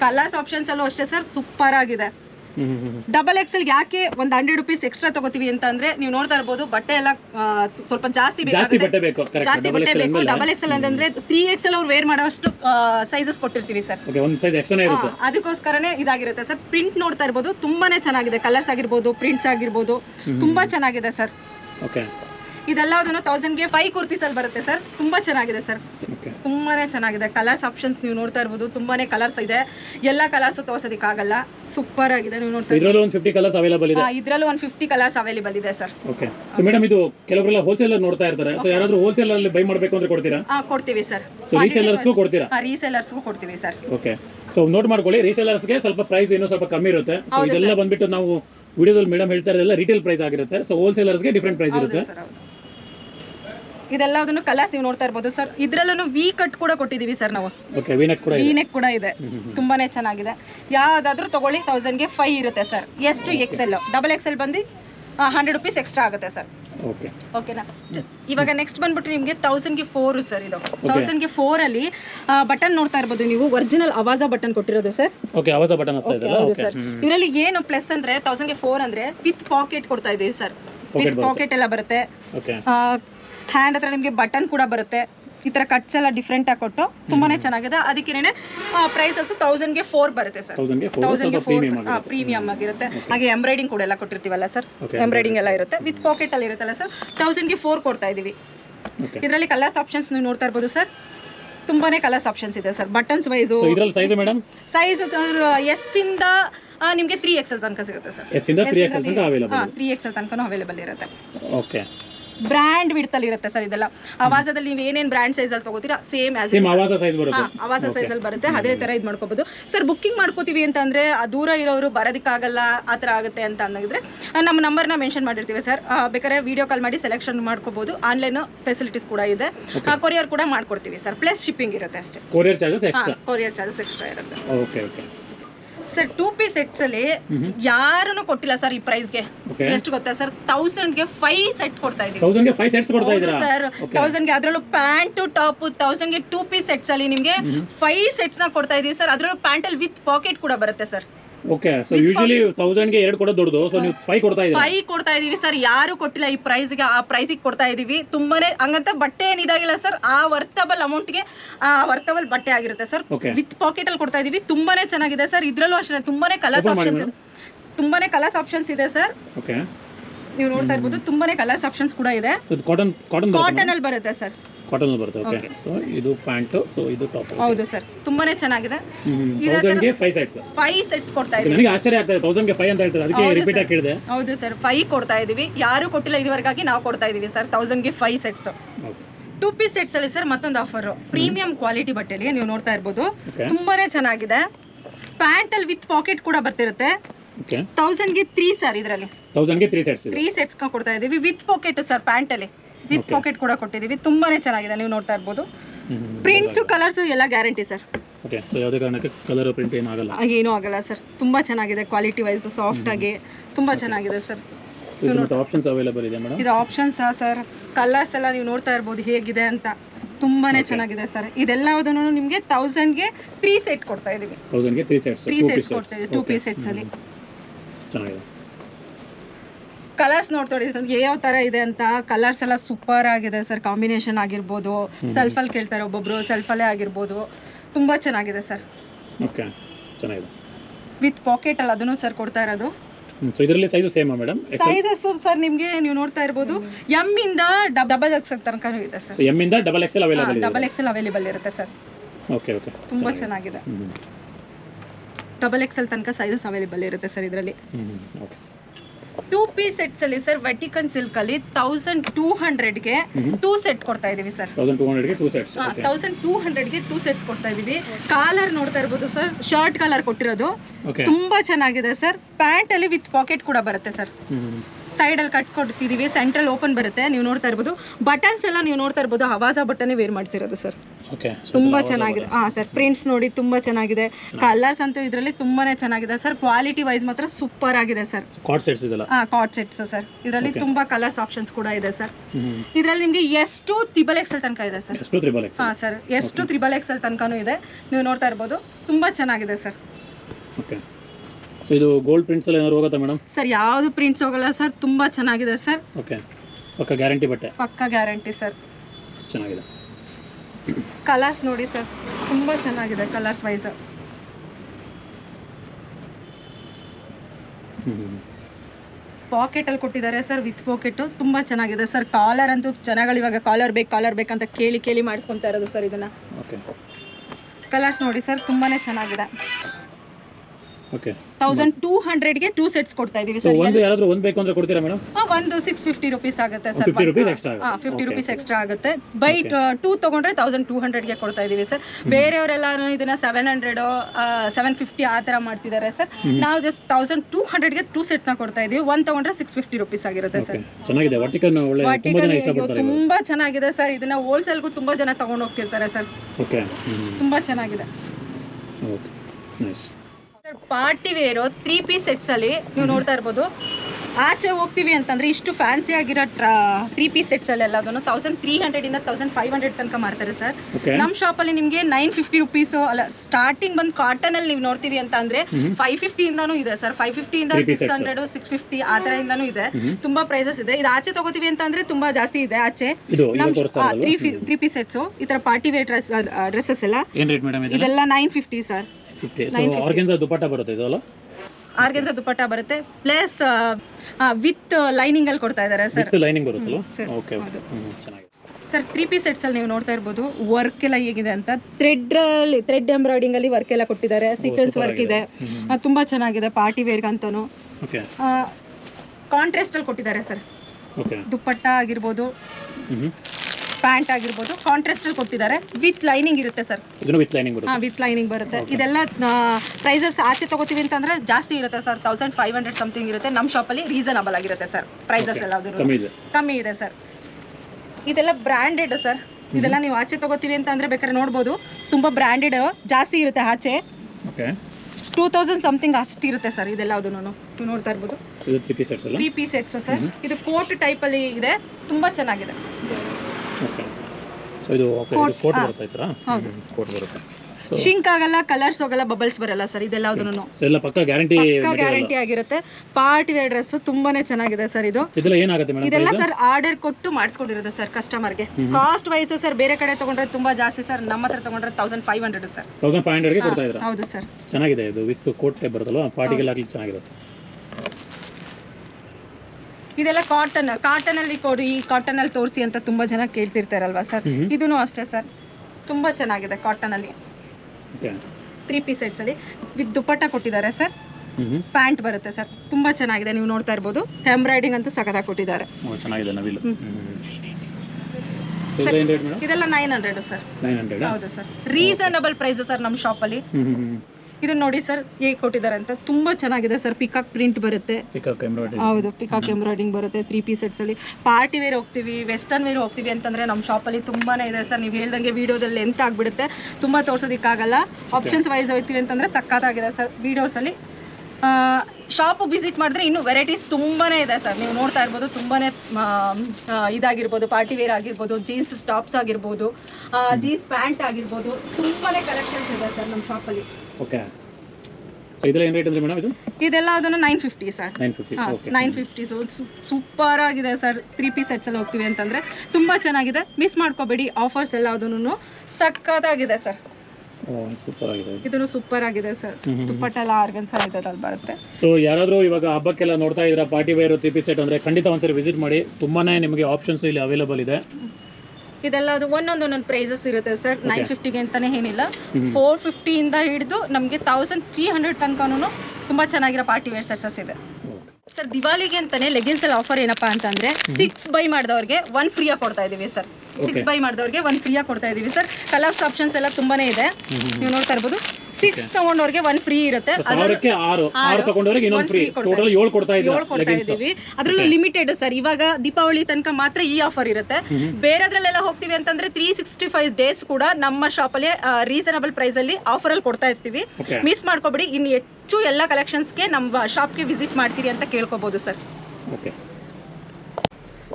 S1: ಕಲರ್ಸ್ ಆಪ್ಷನ್ಸ್ ಅಲ್ಲೂ ಅಷ್ಟೇ ಸರ್ ಸೂಪರ್ ಆಗಿದೆ. ಡಬಲ್ ಎಕ್ಸೆಲ್ ಯಾಕೆ ಒಂದು ಹಂಡ್ರೆಡ್ ರುಪೀಸ್ ಎಕ್ಸ್ಟ್ರಾ ತಗೋತೀವಿ ಅಂತ ಅಂದ್ರೆ ನೀವು ನೋಡ್ತಾ ಇರ್ಬೋದು ಬಟ್ಟೆ ಎಲ್ಲ ಸ್ವಲ್ಪ ಜಾಸ್ತಿ
S2: ಜಾಸ್ತಿ
S1: ಬೇಕಾಗುತ್ತೆ.
S2: ಬಟ್ಟೆ ಬೇಕು
S1: ಜಾಸ್ತಿ
S2: ಡಬಲ್
S1: ಬಟ್ಟೆ
S2: ಎಕ್ಸ್
S1: ಬೇಕು.
S2: ಮೇಲೆ
S1: ಡಬಲ್ ಎಕ್ಸೆಲ್ ಅಂತಂದ್ರೆ ತ್ರೀ ಎಕ್ಸೆಲ್ ಅವ್ರು ವೇರ್ ಮಾಡುವಷ್ಟು ಸೈಜಸ್ ಕೊಟ್ಟಿರ್ತೀವಿ ಸರ್. ಅದಕ್ಕೋಸ್ಕರನೇ ಇದಾಗಿರುತ್ತೆ ಸರ್. ಪ್ರಿಂಟ್ ನೋಡ್ತಾ ಇರ್ಬೋದು ತುಂಬಾನೇ ಚೆನ್ನಾಗಿದೆ. ಕಲರ್ಸ್ ಆಗಿರ್ಬೋದು ಪ್ರಿಂಟ್ಸ್ ಆಗಿರ್ಬೋದು ತುಂಬಾ ಚೆನ್ನಾಗಿದೆ ಸರ್.
S2: ಓಕೆ
S1: ಇದೆಲ್ಲ ಅದನ್ನು ತೌಸಂಡ್ಗೆ ಫೈವ್ ಕುರ್ತೀಸ್ ಅಲ್ಲಿ ಬರುತ್ತೆ ಸರ್ ತುಂಬಾ ಚೆನ್ನಾಗಿದೆ ಸರ್ ತುಂಬಾನೇ ಚೆನ್ನಾಗಿದೆ. ಕಲರ್ಸ್ ಆಪ್ಷನ್ಸ್ ನೀವು ನೋಡ್ತಾ ಇರ್ಬೋದು. ತುಂಬಾನೇ ಕಲರ್ಸ್ ಇದೆ. ಎಲ್ಲ ಕಲರ್ಸ್ ತೋರ್ಸೋದಕ್ಕಾಗಲ್ಲ. ಸೂಪರ್ ಆಗಿದೆ. ನೀವು ನೋಡ್ತಾ.
S2: ಇದರಲ್ಲೂ ಒಂದು ಫಿಫ್ಟಿ ಕಲರ್ಸ್ ಅವೈಲೇಬಲ್ ಇದೆ.
S1: ಇದ್ರಲ್ಲೂ ಒಂದು ಫಿಫ್ಟಿ ಕಲರ್ಸ್ ಅವೈಲೇಬಲ್ ಇದೆ ಸರ್
S2: ಓಕೆ ಸೊ ಮೇಡಮ್ ಇದು ಕೆಲವರೆಲ್ಲ ಹೋಲ್ಸೇಲರ್ ನೋಡ್ತಾ ಇರ್ತಾರೆ. ಸೊ ಯಾರಾದರೂ ಹೋಲ್ಸೇಲರ್ ಅಲ್ಲಿ ಬೈ ಮಾಡಬೇಕು ಅಂದ್ರೆ ಕೊಡ್ತೀರಾ?
S1: ಆ, ಕೊಡ್ತೀವಿ ಸರ್
S2: ಸೊ ರೀಸೇಲರ್ಸ್ಗೂ ಕೊಡ್ತೀರಾ?
S1: ರೀಸೇಲರ್ಸ್ಗೂ ಕೊಡ್ತೀವಿ ಸರ್
S2: ಓಕೆ ಸೊ ನೋಟ್ ಮಾಡ್ಕೊಳ್ಳಿ ರೀಸೇಲರ್ಸ್ಗೆ ಸ್ವಲ್ಪ ಪ್ರೈಸ್ ಇನ್ನೂ ಸ್ವಲ್ಪ ಕಮ್ಮಿ ಇರುತ್ತೆ. ಸೊ ಇದೆಲ್ಲ ಬಂದ್ಬಿಟ್ಟು ನಾವು ವಿಡಿಯೋದಲ್ಲಿ ಮೇಡಮ್ ಹೇಳ್ತಾ ಇರೋದೆಲ್ಲ ರಿಟೇಲ್ ಪ್ರೈಸ್ ಆಗಿರುತ್ತೆ. ಸೊ ಹೋಲ್ಸೇಲರ್ಸ್ಗೆ ಡಿಫ್ರೆಂಟ್ ಪ್ರೈಸ್ ಇರುತ್ತೆ.
S1: ಸರ್ ಹೌದು ಇದೆಲ್ಲ ಅದನ್ನು ಕಲರ್ಸ್ ನೀವು ನೋಡ್ತಾ ಇರ್ಬೋದು. ಸರ್ ಇದ್ರಲ್ಲೂ ವಿ ಕಟ್ ಕೂಡ ಕೊಟ್ಟಿದ್ದೀವಿ ಸರ್ ನಾವು.
S2: ಓಕೆ ವಿನಟ್ ಕೂಡ
S1: ವಿ
S2: ಇದೆ
S1: ನೆಕ್ ಕೂಡ ಇದೆ. ತುಂಬಾನೇ ಚೆನ್ನಾಗಿದೆ. ಯಾವ್ದಾದ್ರು ತಗೊಳ್ಳಿ ತೌಸಂಡ್ಗೆ ಫೈವ್ ಇರುತ್ತೆ sir. S to X L double X L ಬಂದು ಹಂಡ್ರೆಡ್ ರುಪೀಸ್ ಎಕ್ಸ್ಟ್ರಾ ಆಗುತ್ತೆ ಸರ್.
S2: ಓಕೆ
S1: ಓಕೆನಾ ಇವಾಗ ನೆಕ್ಸ್ಟ್ ಬಂದ್ಬಿಟ್ಟು ನಿಮಗೆ ತೌಸಂಡ್ಗೆ ಫೋರ್ ಸರ್ ಇದು. ತೌಸಂಡ್ಗೆ ಫೋರ್ ಅಲ್ಲಿ ಬಟನ್ ನೋಡ್ತಾ ಇರ್ಬೋದು ನೀವು. ಒರಿಜಿನಲ್ ಅವಾಜ ಬಟನ್ ಕೊಟ್ಟಿರೋದು ಸರ್.
S2: ಓಕೆ ಬಟನ್
S1: ಹೌದು ಸರ್. ಇದರಲ್ಲಿ ಏನು ಪ್ಲಸ್ ಅಂದ್ರೆ ತೌಸಂಡ್ಗೆ ಫೋರ್ ಅಂದ್ರೆ ವಿತ್ ಪಾಕೆಟ್ ಕೊಡ್ತಾ ಇದೀವಿ ಸರ್. ವಿತ್ ಪಾಕೆಟ್ ಎಲ್ಲ ಬರುತ್ತೆ. ಹ್ಯಾಂಡ್ ಹತ್ರ ನಿಮಗೆ ಬಟನ್ ಕೂಡ ಬರುತ್ತೆ. ಈ ತರ ಕಟ್ಸ್ ಎಲ್ಲ ಡಿಫ್ರೆಂಟ್ ಆಗಿ ಕೊಟ್ಟು ತುಂಬಾನೇ ಚೆನ್ನಾಗಿದೆ. ಅದಕ್ಕೇನೆ ಪ್ರೈಸಸ್ ತೌಸಂಡ್ಗೆ ಫೋರ್ ಬರುತ್ತೆ ಸರ್
S2: ತೌಸಂಡ್ಗೆ ಫೋರ್ ಪ್ರೀಮಿಯಂ
S1: ಆಗಿರುತ್ತೆ. ಹಾಗೆ ಎಂಬ್ರಾಯ್ಡಿಂಗ್ ಕೂಡ ಎಲ್ಲ ಕೊಟ್ಟಿರ್ತೀವಲ್ಲ ಸರ್ ಎಂಬ್ರಾಯ್ಡಿಂಗ್ ಎಲ್ಲ ಇರುತ್ತೆ. ವಿತ್ ಪಾಕೆಟ್ ಅಲ್ಲಿ ಇರುತ್ತಲ್ಲ ಸರ್ ತೌಸಂಡ್ಗೆ ಫೋರ್ ಕೊಡ್ತಾ ಇದೀವಿ. ಇದರಲ್ಲಿ ಕಲರ್ಸ್ ಆಪ್ಷನ್ಸ್ ನೀವು ನೋಡ್ತಾ ಇರ್ಬೋದು ಸರ್ ತುಂಬಾನೇ ಕಲರ್ಸ್ ಆಪ್ಷನ್ಸ್ ಇದೆ sir buttons wise
S2: size madam
S1: size S ಇಂದ ನಿಮ್ಗೆ ತ್ರೀ ಎಕ್ಸೆಲ್ ತನಕ ಸಿಗುತ್ತೆ ಸರ್
S2: ಎಸ್ ಇಂದ ತ್ರೀ ತನಕ ಅವೈಲೇಬಲ್
S1: ತ್ರೀ ಎಕ್ಸೆಲ್ ತನಕ ಅವೈಲೇಬಲ್ ಇರುತ್ತೆ.
S2: ಓಕೆ
S1: ಬ್ರ್ಯಾಂಡ್ ವಿಡ್ತಲ್ಲಿ ಇರುತ್ತೆ ಸರ್ ಇದೆಲ್ಲ. ಆವಾಸದಲ್ಲಿ ನೀವು ಏನೇನು ಬ್ರ್ಯಾಂಡ್ ಸೈಜಲ್ಲಿ ತಗೋತೀರಾ ಸೇಮ್ ಆಸ್
S2: ಸೈಜ್ ಬರುತ್ತೆ.
S1: ಆವಾಸ ಸೈಜಲ್ಲಿ ಬರುತ್ತೆ. ಅದೇ ತರ ಇದು ಮಾಡ್ಕೋಬಹುದು ಸರ್ ಬುಕ್ಕಿಂಗ್ ಮಾಡ್ಕೋತೀವಿ ಅಂತಂದ್ರೆ ಆ ದೂರ ಇರೋರು ಬರೋದಕ್ಕಾಗಲ್ಲ ಆ ಥರ ಆಗುತ್ತೆ ಅಂತ ಅನ್ನೋದಿದ್ರೆ ನಮ್ಮ ನಮ್ಮ ನಂಬರ್ನ ಮೆನ್ಷನ್ ಮಾಡಿರ್ತೀವಿ ಸರ್. ಬೇಕಾದ್ರೆ ವಿಡಿಯೋ ಕಾಲ್ ಮಾಡಿ ಸೆಲೆಕ್ಷನ್ ಮಾಡ್ಕೋಬಹುದು ಆನ್ಲೈನ್ ಫೆಸಿಲಿಟೀಸ್ ಕೂಡ ಇದೆ. ಕೊರಿಯರ್ ಕೂಡ ಮಾಡ್ಕೊಡ್ತೀವಿ ಸರ್. ಪ್ಲಸ್ ಶಿಪ್ಪಿಂಗ್ ಇರುತ್ತೆ ಅಷ್ಟೇ.
S2: Courier charges extra
S1: courier charges extra ಇರುತ್ತೆ.
S2: Okay okay
S1: sir two piece sets ಅಲ್ಲಿ ಯಾರನ್ನು ಕೊಟ್ಟಿಲ್ಲ ಸರ್ ಈ ಪ್ರೈಸ್ಗೆ
S2: ಗೆ.
S1: ಎಷ್ಟು ಗೊತ್ತಾ ಸರ್ ತೌಸಂಡ್ಗೆ ಫೈವ್ ಸೆಟ್ ಕೊಡ್ತಾ ಇದೀವಿ.
S2: ಸರ್
S1: ಸರ್ ತೌಸಂಡ್ಗೆ ಅದರಲ್ಲೂ ಪ್ಯಾಂಟ್ ಟಾಪ್ ತೌಸಂಡ್ಗೆ ಟೂ ಪೀಸ್ ಸೆಟ್ಸ್ ಅಲ್ಲಿ ನಿಮಗೆ ಫೈವ್ ಸೆಟ್ಸ್ನ ಕೊಡ್ತಾ ಇದೀವಿ ಸರ್ ಅದರಲ್ಲೂ ಪ್ಯಾಂಟಲ್ಲಿ ವಿತ್ ಪಾಕೆಟ್ ಕೂಡ ಬರುತ್ತೆ ಸರ್
S2: ಓಕೆ ಸೊ ಯೂಶಲಿ ತೌಸಂಡ್ಗೆ ಎರಡು ಕೊಡೋದು ದೊಡ್ಡದು ಸೊ ನೀವು ಫೈವ್ ಕೊಡ್ತಾ ಇದ್ದೀರಾ?
S1: ಫೈವ್ ಕೊಡ್ತಾ ಇದೀವಿ ಸರ್ ಯಾರು ಕೊಟ್ಟಿಲ್ಲ ಈ ಪ್ರೈಸ್ಗೆ ಆ ಪ್ರೈಸಿಗೆ ಕೊಡ್ತಾ ಇದೀವಿ. ತುಂಬಾನೇ ಹಂಗಂತ ಬಟ್ಟೆ ಏನಿದಾಗಿಲ್ಲ ಸರ್ ಆ ವರ್ತಬಲ್ ಅಮೌಂಟ್ಗೆ ಆ ವರ್ತಬಲ್ ಬಟ್ಟೆ ಆಗಿರುತ್ತೆ ಸರ್ ವಿತ್ ಪಾಕೆಟ್ ಅಲ್ಲಿ ಕೊಡ್ತಾ ಇದೀವಿ. ತುಂಬಾನೇ ಚೆನ್ನಾಗಿದೆ ಸರ್ ಇದ್ರಲ್ಲೂ ಅಷ್ಟೇ ತುಂಬಾನೇ ಕಲರ್ಸ್
S2: Open ಮಾಡಿ
S1: ಆಪ್ಷನ್ಸ್ ತುಂಬಾನೇ ಕಲರ್ಸ್ ಆಪ್ಷನ್ಸ್ ಇದೆ ಸರ್
S2: ಓಕೆ
S1: ನೀವು ನೋಡ್ತಾ ಇರ್ಬೋದು ತುಂಬಾನೇ ಕಲರ್ಸ್ ಆಪ್ಷನ್ಸ್ ಕೂಡ ಇದೆ.
S2: ಸೊ ಕಾಟನ್ ಕಾಟನ್
S1: ಕಾಟನ್ ಅಲ್ಲಿ ಬರುತ್ತೆ ಸರ್
S2: ಕಾಟನ್ ಬರುತ್ತೆ ಓಕೆ ಸೊ ಇದು ಪ್ಯಾಂಟ್ ಸೊ ಇದು ಟಾಪ್
S1: ಹೌದು ಸರ್ ತುಂಬಾನೇ ಚೆನ್ನಾಗಿದೆ.
S2: ತೌಸಂಡ್ಗೆ ಫೈವ್ ಸೆಟ್ಸ್
S1: ಫೈವ್ ಸೆಟ್ಸ್ ಕೊಡ್ತಾ ಇದ್ದೀವಿ.
S2: ನನಗೆ ಆಶ್ಚರ್ಯ ಆಗ್ತದೆ ತೌಸಂಡ್ಗೆ ಫೈವ್ ಅಂತ ಹೇಳ್ತಾರೆ ಅದಕ್ಕೆ ರಿಪೀಟ್ ಆಗಿ ಕೇಳಿದೆ.
S1: ಹೌದು ಸರ್ ಫೈವ್ ಕೊಡ್ತಾ ಇದೀವಿ ಯಾರು ಕೊಟ್ಟಿಲ್ಲ ಇದುವರೆಗಾಗಿ ನಾವು ಕೊಡ್ತಾ ಇದೀವಿ sir ತೌಸಂಡ್ಗೆ five sets two piece sets ಅಲ್ಲಿ ಸರ್ ಮತ್ತೊಂದು ಆಫರ್ ಪ್ರೀಮಿಯಂ ಕ್ವಾಲಿಟಿ ಬಟ್ಟೆಲಿ ನೀವು ನೋಡ್ತಾ ಇರ್ಬೋದು. ತುಂಬಾನೇ ಚೆನ್ನಾಗಿದೆ. ಪ್ಯಾಂಟ್ ಅಲ್ಲಿ ವಿತ್ ಪಾಕೆಟ್ ಕೂಡ ಬರ್ತಿರುತ್ತೆ.
S2: ಓಕೆ
S1: ತೌಸಂಡ್ಗೆ ತ್ರೀ ಸರ್ ಇದರಲ್ಲಿ.
S2: ತೌಸಂಡ್ಗೆ ತ್ರೀ ಸೆಟ್ಸ್ ಇದೆ.
S1: ತ್ರೀ ಸೆಟ್ಸ್ ಕೊಡ್ತಾ ಇದೀವಿ ವಿತ್ ಪಾಕೆಟ್ ಸರ್ ಪ್ಯಾಂಟ್ ಅಲ್ಲಿ. ವಿತ್ ಪಾಕೆಟ್ ಕೂಡ ಕೊಟ್ಟಿದೀವಿ ತುಂಬಾನೇ ಚೆನ್ನಾಗಿದೆ. ನೀವು ನೋಡ್ತಾ ಇರ್ಬೋದು. ಪ್ರಿಂಟ್ಸು ಕಲರ್ಸು ಎಲ್ಲ ಗ್ಯಾರಂಟಿ ಸರ್
S2: ಓಕೆ ಸೊ ಯಾವುದೇ ಕಾರಣಕ್ಕೆ ಕಲರ್ ಪ್ರಿಂಟ್ ಏನಾಗಲ್ಲ
S1: ಏನೂ ಆಗಲ್ಲ ಸರ್ ತುಂಬಾ ಚೆನ್ನಾಗಿದೆ ಕ್ವಾಲಿಟಿ ವೈಸ್ ಸಾಫ್ಟ್ ಆಗಿ. ತುಂಬಾ ಚೆನ್ನಾಗಿದೆ ಸರ್
S2: ಆಪ್ಷನ್ಸ್ ಅವೈಲೇಬಲ್ ಇದೆ ಮೇಡಮ್
S1: ಇದು ಆಪ್ಷನ್ಸ್ ಸರ್ ಕಲರ್ಸ್ ಎಲ್ಲ ನೀವು ನೋಡ್ತಾ ಇರ್ಬೋದು ಹೇಗಿದೆ ಅಂತ. ತುಂಬಾನೇ ಚೆನ್ನಾಗಿದೆ ಸರ್ ಇದೆಲ್ಲದನ್ನು ನಿಮಗೆ ತೌಸಂಡ್ಗೆ ತ್ರೀ ಸೆಟ್ ಕೊಡ್ತಾ ಇದೀವಿ.
S2: ತೌಸಂಡ್ಗೆ three sets
S1: three
S2: two
S1: sets
S2: piece
S1: ಕೊಡ್ತಾ ಟೂ ಪೀಸ್ ಸೆಟ್ಸ್ ಅಲ್ಲಿ.
S2: ಚೆನ್ನಾಗಿದೆ.
S1: ಕಲರ್ಸ್ ನೋಡ್ತಾ ಯಾವ ತರ ಇದೆ ಅಂತ. ಕಲರ್ಸ್ ಎಲ್ಲ ಸೂಪರ್ ಆಗಿದೆ ಸರ್ ಕಾಂಬಿನೇಷನ್ ಆಗಿರ್ಬೋದು. ಸೆಲ್ಫಲ್ಲಿ ಕೇಳ್ತಾರೆ ಒಬ್ಬೊಬ್ರು ಸೆಲ್ಫಲ್ಲೇ ಆಗಿರ್ಬೋದು. ತುಂಬಾ ಚೆನ್ನಾಗಿದೆ ಸರ್.
S2: ಓಕೆ ಚೆನ್ನಾಗಿದೆ.
S1: ವಿತ್ ಪಾಕೆಟ್ ಅಲ್ಲಿ ಅದನ್ನು ಸರ್ ಕೊಡ್ತಾ ಇರೋದು.
S2: ಸೊ ಇದರಲ್ಲಿ ಸೈಜು ಸೇಮಾ ಮೇಡಮ್
S1: ಸೈಜಸ್ ಸರ್ ನಿಮಗೆ ನೀವು ನೋಡ್ತಾ ಇರ್ಬೋದು. ಎಂ ಇಂದ ಡಬಲ್ ಎಕ್ಸ್ ತನಕನೂ ಇದೆ ಸರ್.
S2: ಎಂ ಇಂದ double X available
S1: double X L available ಇರುತ್ತೆ ಸರ್.
S2: ಓಕೆ ಓಕೆ
S1: ತುಂಬಾ ಚೆನ್ನಾಗಿದೆ. ಡಬಲ್ ಎಕ್ಸ್ ತನಕ ಸೈಜಸ್ ಅವೈಲೇಬಲ್ ಇರುತ್ತೆ ಸರ್ ಇದರಲ್ಲಿ.
S2: ಓಕೆ
S1: ಟೂ ಪೀಸ್ ಸೆಟ್ಸ್ ಅಲ್ಲಿ ಸರ್ ವೆಟಿಕನ್ ಸಿಲ್ಕ್ ಅಲ್ಲಿ ತೌಸಂಡ್ ಟೂ ಹಂಡ್ರೆಡ್ಗೆ ಟೂ ಸೆಟ್ ಕೊಡ್ತಾ ಇದೀವಿ ಸರ್
S2: ತೌಸಂಡ್ ಟೂ ಹಂಡ್ರೆಡ್ಗೆ ಟೂ ಸೆಟ್ಸ್
S1: ಕೊಡ್ತಾ ಇದೀವಿ. ಕಾಲರ್ ನೋಡ್ತಾ ಇರ್ಬೋದು ಸರ್ ಶರ್ಟ್ ಕಾಲರ್ ಕೊಟ್ಟಿರೋದು. ತುಂಬಾ ಚೆನ್ನಾಗಿದೆ ಸರ್ ಪ್ಯಾಂಟ್ ಅಲ್ಲಿ ವಿತ್ ಪಾಕೆಟ್ ಕೂಡ ಬರುತ್ತೆ ಸರ್ ಸೈಡ್ ಅಲ್ಲಿ ಕಟ್ ಕೊಡ್ತಿದೀವಿ ಸೆಂಟ್ರಲ್ ಓಪನ್ ಬರುತ್ತೆ ನೀವು ನೋಡ್ತಾ ಇರ್ಬೋದು. ಬಟನ್ಸ್ ಎಲ್ಲ ನೀವು ನೋಡ್ತಾ ಇರ್ಬೋದು. ಹವಾಜ ಬಟನ್ ವೇರ್ ಮಾಡ್ತಿರೋದು ಸರ್ ತುಂಬಾ ಚೆನ್ನಾಗಿದೆ. ಹಾ ಸರ್ ಪ್ರಿಂಟ್ಸ್ ನೋಡಿ ತುಂಬಾ ಚೆನ್ನಾಗಿದೆ. ಕಲರ್ಸ್ ಅಂತೂ ಇದರಲ್ಲಿ ತುಂಬಾನೇ ಚೆನ್ನಾಗಿದೆ. ಸರ್ ಕ್ವಾಲಿಟಿ ವೈಸ್ ಮಾತ್ರ ಸೂಪರ್ ಆಗಿದೆ ಸರ್
S2: ಕಾರ್ಡ್ ಸೆಟ್ಸ್ ಇದೆಲ್ಲ
S1: ಹಾ ಕಾರ್ಡ್ ಸೆಟ್ಸ್ ಸರ್ ಇದರಲ್ಲಿ ತುಂಬಾ ಕಲರ್ಸ್ ಆಪ್ಷನ್ಸ್ ಕೂಡ ಇದೆ ಸರ್ ಇದರಲ್ಲಿ ನಿಮಗೆ ಎಷ್ಟು ತ್ರಿಬಲ್ ಎಕ್ಸೆಲ್ ತನಕ ಇದೆ ಸರ್
S2: ಎಷ್ಟು ತ್ರಿಬಲ್ ಎಕ್ಸ್
S1: ಹಾ ಸರ್ ಎಷ್ಟು ತ್ರಿಬಲ್ ಎಕ್ಸೆಲ್ ತನಕನೂ ಇದೆ. ನೀವು ನೋಡ್ತಾ ಇರ್ಬೋದು. ತುಂಬಾ ಚೆನ್ನಾಗಿದೆ ಸರ್
S2: ಓಕೆ ಸೊ ಇದು ಗೋಲ್ಡ್ ಪ್ರಿಂಟ್ಸ್ ಎಲ್ಲ ಏನಾದ್ರು ಹೋಗುತ್ತಾ ಮೇಡಮ್
S1: ಸರ್ ಯಾವುದು ಪ್ರಿಂಟ್ಸ್ ಹೋಗಲ್ಲ ಸರ್ ತುಂಬಾ ಚೆನ್ನಾಗಿದೆ ಸರ್
S2: ಓಕೆ ಪಕ್ಕ ಗ್ಯಾರಂಟಿ ಬಟ್ಟೆ?
S1: ಪಕ್ಕ ಗ್ಯಾರಂಟಿ ಸರ್
S2: ಚೆನ್ನಾಗಿದೆ.
S1: ಕಲರ್ಸ್ ನೋಡಿ ಸರ್ ತುಂಬ ಚೆನ್ನಾಗಿದೆ ಕಲರ್ಸ್ ವೈಸ್
S2: ಪಾಕೆಟಲ್ಲಿ
S1: ಪಾಕೆಟ್ ಅಲ್ಲಿ ಕೊಟ್ಟಿದ್ದಾರೆ ಸರ್ ವಿತ್ ಪಾಕೆಟ್ ತುಂಬಾ ಚೆನ್ನಾಗಿದೆ ಸರ್ ಕಾಲರ್ ಅಂತೂ ಜನಗಳು ಇವಾಗ ಕಾಲರ್ ಬೇಕು ಕಾಲರ್ ಬೇಕಂತ ಕೇಳಿ ಕೇಳಿ ಮಾಡಿಸ್ಕೊತಾ ಇರೋದು ಸರ್ ಇದನ್ನ. ಕಲರ್ಸ್ ನೋಡಿ ಸರ್ ತುಂಬಾನೇ ಚೆನ್ನಾಗಿದೆ.
S2: ಓಕೆ
S1: ತೌಸಂಡ್ ಟೂ ಹಂಡ್ರೆಡ್ಗೆ ಟೂ ಸೆಟ್ಸ್ ಕೊಡ್ತಾ ಇದೀವಿ ಸರ್.
S2: ಒಂದು ಯಾರಾದರೂ ಒಂದು ಬೇಕು ಅಂದರೆ ಕೊಡ್ತೀರಾ ಮೇಡಮ್
S1: ಒಂದು ಸಿಕ್ಸ್ ಫಿಫ್ಟಿ ರುಪೀಸ್ ಆಗುತ್ತೆ sir.
S2: Fifty rupees extra
S1: fifty rupees extra ಆಗುತ್ತೆ. ಬೈ ಟೂ ತಗೊಂಡ್ರೆ ತೌಸಂಡ್ ಟೂ ಹಂಡ್ರೆಡ್ಗೆ ಕೊಡ್ತಾ ಇದೀವಿ ಸರ್. ಬೇರೆಯವರೆಲ್ಲ ಇದನ್ನ ಸೆವೆನ್ ಹಂಡ್ರೆಡ್ ಸೆವೆನ್ ಫಿಫ್ಟಿ ಆ ಥರ ಮಾಡ್ತಿದ್ದಾರೆ ಸರ್. ನಾವು ಜಸ್ಟ್ ತೌಸಂಡ್ ಟೂ ಹಂಡ್ರೆಡ್ಗೆ ಟೂ ಸೆಟ್ನ ಕೊಡ್ತಾ ಇದೀವಿ. ಒಂದು ತಗೊಂಡ್ರೆ ಸಿಕ್ಸ್ ಫಿಫ್ಟಿ ರುಪೀಸ್ ಆಗಿರುತ್ತೆ ಸರ್.
S2: ಚೆನ್ನಾಗಿದೆ. ವರ್ಟಿಕನ್ ಒಳ್ಳೆ ತುಂಬ
S1: ವಾಟಿಕನ್. ತುಂಬಾ ಚೆನ್ನಾಗಿದೆ ಸರ್. ಇದನ್ನ ಹೋಲ್ಸೇಲ್ಗೂ ತುಂಬಾ ಜನ ತಗೊಂಡು ಹೋಗ್ತಿರ್ತಾರೆ ಸರ್.
S2: ಓಕೆ
S1: ತುಂಬಾ ಚೆನ್ನಾಗಿದೆ.
S2: Okay nice
S1: party wear three piece sets ಅಲ್ಲಿ ನೀವು ನೋಡ್ತಾ ಇರ್ಬೋದು. ಆಚೆ ಹೋಗ್ತೀವಿ ಅಂತಂದ್ರೆ ಇಷ್ಟು ಫ್ಯಾನ್ಸಿ ಆಗಿರೋ ತ್ರೀ ಪೀಸ್ ಸೆಟ್ಸ್ ಅಲ್ಲಿ ಎಲ್ಲದನ್ನು ತೌಸಂಡ್ ತ್ರೀ ಹಂಡ್ರೆಡ್ ಇಂದ ತೌಸಂಡ್ ಫೈವ್ ಹಂಡ್ರೆಡ್ ತನಕ ಮಾಡ್ತಾರೆ ಸರ್ ನಮ್ಮ ಶಾಪ್ ಅಲ್ಲಿ ನಿಮಗೆ ನೈನ್ ಫಿಫ್ಟಿ ರುಪೀಸ್ ಅಲ್ಲ ಸ್ಟಾರ್ಟಿಂಗ್ ಬಂದು ಕಾಟನ್ ಅಲ್ಲಿ ನೀವು ನೋಡ್ತೀವಿ ಅಂತ ಅಂದ್ರೆ ಫೈವ್ ಫಿಫ್ಟಿ ಇಂದಾನು ಇದೆ ಸರ್ ಫೈವ್ ಫಿಫ್ಟಿ ಇಂದ ಸಿಕ್ಸ್. ಹಂಡ್ರೆಡ್ ಸಿಕ್ಸ್ ಫಿಫ್ಟಿ ಆ ತರ ಇಂದಾನು ಇದೆ. ತುಂಬಾ ಪ್ರೈಸಸ್ ಇದೆ. ಇದು ಆಚೆ ತಗೋತೀವಿ ಅಂತ ಅಂದ್ರೆ ತುಂಬಾ ಜಾಸ್ತಿ ಇದೆ ಆಚೆ.
S2: ತೋರಿಸ್ತಾ
S1: ತ್ರೀ ತ್ರೀ ಪೀಸ್ ಸೆಟ್ಸ್ ಈ ತರ ಪಾರ್ಟಿ ವೇರ್ ಡ್ರೆಸ್ ಡ್ರೆಸ್ಸಸ್ ಎಲ್ಲ. ಇದೆಲ್ಲ nine fifty sir
S2: fifty so organza dupatta ಬರುತ್ತೆ
S1: ಆರ್ಗೆನ್ಸ ದುಪಟ್ಟ ಬರುತ್ತೆ. ಪ್ಲಸ್ ವಿತ್ ಲೈನಿಂಗ್ ಅಲ್ಲಿ ಕೊಡ್ತಾ ಇದ್ದಾರೆ ಸರ್
S2: ಲೈನಿಂಗ್ ಬರುತ್ತಲ್ಲ. ಓಕೆ. ಹ್ಞೂ
S1: ಸರ್ ತ್ರೀ ಪೀಸ್ ಸೆಟ್ಸ್ ಅಲ್ಲಿ ನೀವು ನೋಡ್ತಾ ಇರ್ಬೋದು. ವರ್ಕ್ ಎಲ್ಲ ಹೇಗಿದೆ ಅಂತ. ಥ್ರೆಡ್ ಅಲ್ಲಿ ಥ್ರೆಡ್ ಎಂಬ್ರಾಯ್ಡಿಂಗ್ ಅಲ್ಲಿ ವರ್ಕ್ ಎಲ್ಲ ಕೊಟ್ಟಿದ್ದಾರೆ. ಸೀಕ್ವೆನ್ಸ್ ವರ್ಕ್ ಇದೆ. ತುಂಬಾ ಚೆನ್ನಾಗಿದೆ ಪಾರ್ಟಿ ವೇರ್
S2: ಓಕೆ
S1: ಕಾಂಟ್ರಾಸ್ಟ್ ಅಲ್ಲಿ ಕೊಟ್ಟಿದ್ದಾರೆ ಸರ್
S2: ಓಕೆ
S1: ದುಪ್ಪಟ್ಟ ಆಗಿರ್ಬೋದು. ಪ್ಯಾಂಟ್ ಆಗಿರ್ಬೋದು ಕಾಂಟ್ರಾಸ್ಟ್ ಅಲ್ಲಿ ಕೊಟ್ಟಿದ್ದಾರೆ. ವಿತ್ ಲೈನಿಂಗ್ ಇರುತ್ತೆ ಸರ್.
S2: ವಿತ್ ಲೈನಿಂಗ್
S1: ಹಾ ವಿತ್ ಲೈನಿಂಗ್ ಬರುತ್ತೆ. ಇದೆಲ್ಲ ಪ್ರೈಸಸ್ ಆಚೆ ತಗೋತೀವಿ ಅಂತಂದ್ರೆ ಜಾಸ್ತಿ ಇರುತ್ತೆ sir. Thousand five hundred something ಇರುತ್ತೆ. ನಮ್ಮ ಶಾಪಲ್ಲಿ ರೀಸನಬಲ್ ಆಗಿರುತ್ತೆ ಸರ್. ಪ್ರೈಸಸ್ ಎಲ್ಲ
S2: ಕಮ್ಮಿ ಇದೆ.
S1: ಸರ್. ಇದೆಲ್ಲ ಬ್ರ್ಯಾಂಡೆಡ್ ಸರ್. ಇದೆಲ್ಲ ನೀವು ಆಚೆ ತಗೋತೀವಿ ಅಂತ ಅಂದ್ರೆ ಬೇಕಾದ್ರೆ ನೋಡ್ಬೋದು. ತುಂಬಾ ಬ್ರ್ಯಾಂಡೆಡ್ ಜಾಸ್ತಿ ಇರುತ್ತೆ ಆಚೆ. ಟೂ ತೌಸಂಡ್ ಸಮಥಿಂಗ್ ಅಷ್ಟಿರುತ್ತೆ ಸರ್ ಇದೆಲ್ಲ ಅದನ್ನು ನೋಡ್ತಾ ಇರ್ಬೋದು.
S2: Three piece sets
S1: sir. ಇದು ಕೋಟ್ ಟೈಪಲ್ಲಿ ಇದೆ. ತುಂಬಾ ಚೆನ್ನಾಗಿದೆ.
S2: ಓಕೆ ಸೊ ಇದು ಕೋಟ್ ಬರುತ್ತೆ ಈ ಥರ?
S1: ಹೌದು.
S2: ಕೋಟ್ ಬರುತ್ತೆ. ಸೊ
S1: ಶಿಂಕ್ ಆಗಲ್ಲ ಕಲರ್ಸ್ ಹೋಗಲ್ಲ ಬಬಲ್ಸ್ ಬರಲ್ಲ ಸರ್ ಇದೆಲ್ಲ ಅದನ್ನು.
S2: ಸೊ ಎಲ್ಲ ಪಕ್ಕ ಗ್ಯಾರಂಟಿ
S1: ಗ್ಯಾರಂಟಿ ಆಗಿರುತ್ತೆ. ಪಾರ್ಟಿ ವೇರ್ ಡ್ರೆಸ್ ತುಂಬಾನೇ ಚೆನ್ನಾಗಿದೆ ಸರ್ ಇದು.
S2: ಇದೆಲ್ಲ ಏನಾಗುತ್ತೆ ಮೇಡಮ್
S1: ಇದೆಲ್ಲ ಸರ್ ಆರ್ಡರ್ ಕೊಟ್ಟು ಮಾಡಿಸ್ಕೊಂಡಿರೋದು ಸರ್ ಕಸ್ಟಮರ್ಗೆ ಕಾಸ್ಟ್ ವೈಸ್ ಸರ್ ಬೇರೆ ಕಡೆ ತಗೊಂಡ್ರೆ ತುಂಬಾ ಜಾಸ್ತಿ ಸರ್ ನಮ್ಮ ಹತ್ರ ತಗೊಂಡ್ರೆ thousand five hundred sir
S2: thousand five ಹಂಡ್ರೆಡ್ಗೆ ಕೊಡ್ತಾ ಇದ್ದೀರಾ?
S1: ಹೌದು ಸರ್
S2: ಚೆನ್ನಾಗಿದೆ ಇದು ವಿತ್ ಕೋಟ್ ಬರುತ್ತಲ್ವ? ಪಾರ್ಟಿಗೆಲ್ಲ ಹಾಕ್ಲಿಕ್ಕೆ ಚೆನ್ನಾಗಿರುತ್ತೆ.
S1: ಇದೆಲ್ಲ ಕಾಟನ್ ಕಾಟನ್ ಅಲ್ಲಿ ಕೊಡಿ ಕಾಟನ್ ಅಲ್ಲಿ ತೋರಿಸಿ ಅಂತ ತುಂಬಾ ಜನ ಕೇಳ್ತಿರ್ತಾರಲ್ವಾ ಸರ್ ಇದೂ ಅಷ್ಟೇ ಸರ್ ತುಂಬಾ ಚೆನ್ನಾಗಿದೆ ಕಾಟನ್ ಅಲ್ಲಿ. ತ್ರೀ ಪೀಸ್ ಸೆಟ್ಸ್ ಅಲ್ಲಿ. ವಿತ್ ದುಪ್ಪಟ್ಟ ಕೊಟ್ಟಿದ್ದಾರೆ ಸರ್ ಪ್ಯಾಂಟ್ ಬರುತ್ತೆ ಸರ್ ತುಂಬಾ ಚೆನ್ನಾಗಿದೆ ನೀವು ನೋಡ್ತಾ ಇರ್ಬೋದು. ಎಂಬ್ರಾಯ್ಡಿಂಗ್ ಅಂತೂ ಸಖತ್ತಾಗಿ ಕೊಟ್ಟಿದ್ದಾರೆ. ಇದೆಲ್ಲ ನೈನ್ ಹಂಡ್ರೆಡ್ ಸರ್ ಹೌದು ಸರ್ ರೀಸನಬಲ್ ಪ್ರೈಸ್ ಸರ್ ನಮ್ಮ ಶಾಪಲ್ಲಿ
S2: ಅಲ್ಲಿ.
S1: ಇದನ್ನ ನೋಡಿ ಸರ್ ಹೇಗೆ ಕೊಟ್ಟಿದ್ದಾರೆ ಅಂತ. ತುಂಬಾ ಚೆನ್ನಾಗಿದೆ ಸರ್. ಪಿಕಾಕ್ ಪ್ರಿಂಟ್ ಬರುತ್ತೆ. ಹೌದು ಪಿಕಾಕ್ ಎಂಬ್ರಾಯ್ಡಿಂಗ್ ಬರುತ್ತೆ. ತ್ರೀ ಪೀಸ್ ಸೆಟ್ಸ್ ಅಲ್ಲಿ. ಪಾರ್ಟಿ ವೇರ್ ಹೋಗ್ತೀವಿ ವೆಸ್ಟರ್ನ್ ವೇರ್ ಹೋಗ್ತೀವಿ ಅಂತಂದ್ರೆ ನಮ್ಮ ಶಾಪಲ್ಲಿ ತುಂಬಾನೇ ಇದೆ ಸರ್. ನೀವು ಹೇಳ್ದಂಗೆ ವಿಡಿಯೋದಲ್ಲಿ ಎಂತ ಆಗ್ಬಿಡುತ್ತೆ. ತುಂಬಾ ತೋರ್ಸೋದಕ್ಕಾಗಲ್ಲ. ಆಪ್ಷನ್ಸ್ ವೈಸ್ ಹೋಗ್ತೀವಿ ಅಂತಂದ್ರೆ ಸಕ್ಕತ್ತಾಗಿದೆ ಸರ್ ವಿಡಿಯೋಸಲ್ಲಿ ಶಾಪ್ ವಿಸಿಟ್ ಮಾಡಿದ್ರೆ ಇನ್ನೂ ವೆರೈಟೀಸ್ ತುಂಬಾನೇ ಇದೆ ಸರ್. ನೀವು ನೋಡ್ತಾ ಇರ್ಬೋದು ತುಂಬಾನೇ ಇದಾಗಿರ್ಬೋದು ಪಾರ್ಟಿ ವೇರ್ ಆಗಿರ್ಬೋದು ಜೀನ್ಸ್ ಟಾಪ್ಸ್ ಆಗಿರ್ಬೋದು ಜೀನ್ಸ್ ಪ್ಯಾಂಟ್ ಆಗಿರ್ಬೋದು ತುಂಬಾನೇ ಕಲೆಕ್ಷನ್ಸ್ ಇದೆ ಸರ್ ನಮ್ಮ ಶಾಪಲ್ಲಿ
S2: ಓಕೆ ಸೊ ಇದೆಲ್ಲ ಏನು ರೇಟ್ ಅಂದ್ರೆ ಮೇಡಮ್ ಇದು?
S1: ಇದೆಲ್ಲ ಅದನ್ನು nine fifty sir
S2: nine fifty okay
S1: nine fifty so super ಆಗಿದೆ ಸರ್ ತ್ರೀ ಪೀಸ್ ಸೆಟ್ಸ್ ಎಲ್ಲ ಹೋಗ್ತೀವಿ ಅಂತಂದ್ರೆ ತುಂಬಾ ಚೆನ್ನಾಗಿದೆ. ಮಿಸ್ ಮಾಡ್ಕೋಬೇಡಿ. ಆಫರ್ಸ್ ಎಲ್ಲ ಅದನ್ನು ಸಕ್ಕತ್ತಾಗಿದೆ ಸರ್
S2: ಸೂಪರ್ ಆಗಿದೆ.
S1: ಇದನ್ನು ಸೂಪರ್ ಆಗಿದೆ ಸರ್ ದುಪ್ಪಟ್ಟ ಎಲ್ಲ ಆರ್ಗನ್ಸ್ ಇದರಲ್ಲಿ ಬರುತ್ತೆ.
S2: ಸೊ ಯಾರಾದರೂ ಇವಾಗ ಹಬ್ಬಕ್ಕೆಲ್ಲ ನೋಡ್ತಾ ಇದ್ದೀರಾ party wear three piece set ಅಂದರೆ ಖಂಡಿತ ಒಂದ್ಸರಿ ವಿಸಿಟ್ ಮಾಡಿ. ತುಂಬಾನೇ ನಿಮಗೆ ಆಪ್ಷನ್ಸ್ ಇಲ್ಲಿ ಅವೈಲೇಬಲ್ ಇದೆ.
S1: ಇದೆಲ್ಲ ಅದು ಒಂದೊಂದು ಒಂದೊಂದು ಪ್ರೈಸಸ್ ಇರುತ್ತೆ ಸರ್ ನೈನ್ ಫಿಫ್ಟಿಗೆ ಅಂತಾನೆ ಏನಿಲ್ಲ. ಫೋರ್ ಫಿಫ್ಟಿಯಿಂದ ಹಿಡಿದು ನಮಗೆ ತೌಸಂಡ್ ತ್ರೀ ಹಂಡ್ರೆಡ್ ತನಕನೂ ತುಂಬ ಚೆನ್ನಾಗಿರೋ ಪಾರ್ಟಿ ವೇರ್ ಸರ್ಸಸ್ ಇದೆ. ಸರ್ ದಿವಾಲಿಗೆ ಅಂತಾನೆ ಲೆಗಿನ್ಸ್ ಅಲ್ಲಿ ಆಫರ್ ಏನಪ್ಪಾ ಅಂತಂದ್ರೆ ಸಿಕ್ಸ್ ಬೈ ಮಾಡಿದವ್ರಿಗೆ ಒನ್ ಫ್ರೀಯಾಗಿ ಕೊಡ್ತಾ ಇದೀವಿ ಸರ್ ಸಿಕ್ಸ್ ಬೈ ಮಾಡಿದವ್ರಿಗೆ ಒನ್ ಫ್ರೀಯಾಗಿ ಕೊಡ್ತಾ ಇದೀವಿ ಸರ್ ಕಲರ್ಸ್ ಆಪ್ಷನ್ಸ್ ಎಲ್ಲ ತುಂಬಾನೇ ಇದೆ. ನೀವು ನೋಡ್ತಾ ಇರ್ಬೋದು. ಸಿಕ್ಸ್ ತಗೊಂಡವ್ರಿಗೆ ಒನ್ ಫ್ರೀ ಇರುತ್ತೆ.
S2: ಸಾವಿರಕ್ಕೆ ಆರು. ಆರು. ತಗೊಂಡವ್ರಿಗೆ ಇನ್ನೊಂದು ಫ್ರೀ ಟೋಟಲ್ ಏಳು ಕೊಡ್ತಾ
S1: ಏಳು ಕೊಡ್ತಾ ಇದೀವಿ ಅದ್ರಲ್ಲೂ ಲಿಮಿಟೆಡ್ ಸರ್ ಇವಾಗ ದೀಪಾವಳಿ ತನಕ ಮಾತ್ರ ಈ ಆಫರ್ ಇರುತ್ತೆ. ಬೇರೆದ್ರಲ್ಲೆಲ್ಲ ಹೋಗ್ತೀವಿ ಅಂತಂದ್ರೆ ತ್ರೀ ಸಿಕ್ಸ್ಟಿ ಫೈವ್ ಡೇಸ್ ಕೂಡ ನಮ್ಮ ಶಾಪ್ ಅಲ್ಲಿ ರೀಸನಬಲ್ ಪ್ರೈಸ್ ಅಲ್ಲಿ ಆಫರ್ ಅಲ್ಲಿ ಕೊಡ್ತಾ ಇರ್ತೀವಿ. ಮಿಸ್ ಮಾಡ್ಕೋಬೇಡಿ. ಇನ್ನು ಹೆಚ್ಚು ಎಲ್ಲ ಕಲೆಕ್ಷನ್ಸ್ಗೆ ನಮ್ಮ ಶಾಪ್ಗೆ ವಿಸಿಟ್ ಮಾಡ್ತೀರಿ ಅಂತ ಕೇಳ್ಕೊಬಹುದು ಸರ್
S2: ಓಕೆ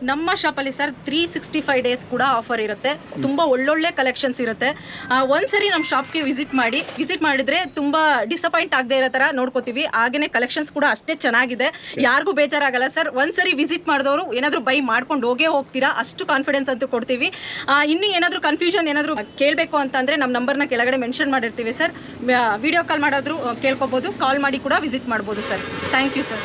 S1: ನಮ್ಮ ಶಾಪಲ್ಲಿ sir three sixty five days ಕೂಡ ಆಫರ್ ಇರುತ್ತೆ. ತುಂಬ ಒಳ್ಳೊಳ್ಳೆ ಕಲೆಕ್ಷನ್ಸ್ ಇರುತ್ತೆ. ಒಂದ್ಸರಿ ನಮ್ಮ ಶಾಪ್ಗೆ ವಿಸಿಟ್ ಮಾಡಿ ವಿಸಿಟ್ ಮಾಡಿದ್ರೆ ತುಂಬ ಡಿಸಪಾಯಿಂಟ್ ಆಗದೆ ಇರೋ ಥರ ನೋಡ್ಕೋತೀವಿ. ಹಾಗೆಯೇ ಕಲೆಕ್ಷನ್ಸ್ ಕೂಡ ಅಷ್ಟೇ ಚೆನ್ನಾಗಿದೆ. ಯಾರಿಗೂ ಬೇಜಾರಾಗಲ್ಲ ಸರ್. ಒಂದ್ಸರಿ ವಿಸಿಟ್ ಮಾಡಿದವರು ಏನಾದರೂ ಬೈ ಮಾಡ್ಕೊಂಡು ಹೋಗೇ ಹೋಗ್ತೀರಾ? ಅಷ್ಟು ಕಾನ್ಫಿಡೆನ್ಸ್ ಅಂತೂ ಕೊಡ್ತೀವಿ. ಇನ್ನೂ ಏನಾದರೂ ಕನ್ಫ್ಯೂಷನ್ ಏನಾದರೂ ಕೇಳಬೇಕು ಅಂತಂದರೆ ನಮ್ಮ ನಂಬರ್ನ ಕೆಳಗಡೆ ಮೆನ್ಷನ್ ಮಾಡಿರ್ತೀವಿ ಸರ್. Video call ಮಾಡೋದ್ರು ಕೇಳ್ಕೊಬೋದು. ಕಾಲ್ ಮಾಡಿ ಕೂಡ ವಿಸಿಟ್ ಮಾಡ್ಬೋದು ಸರ್. Thank you sir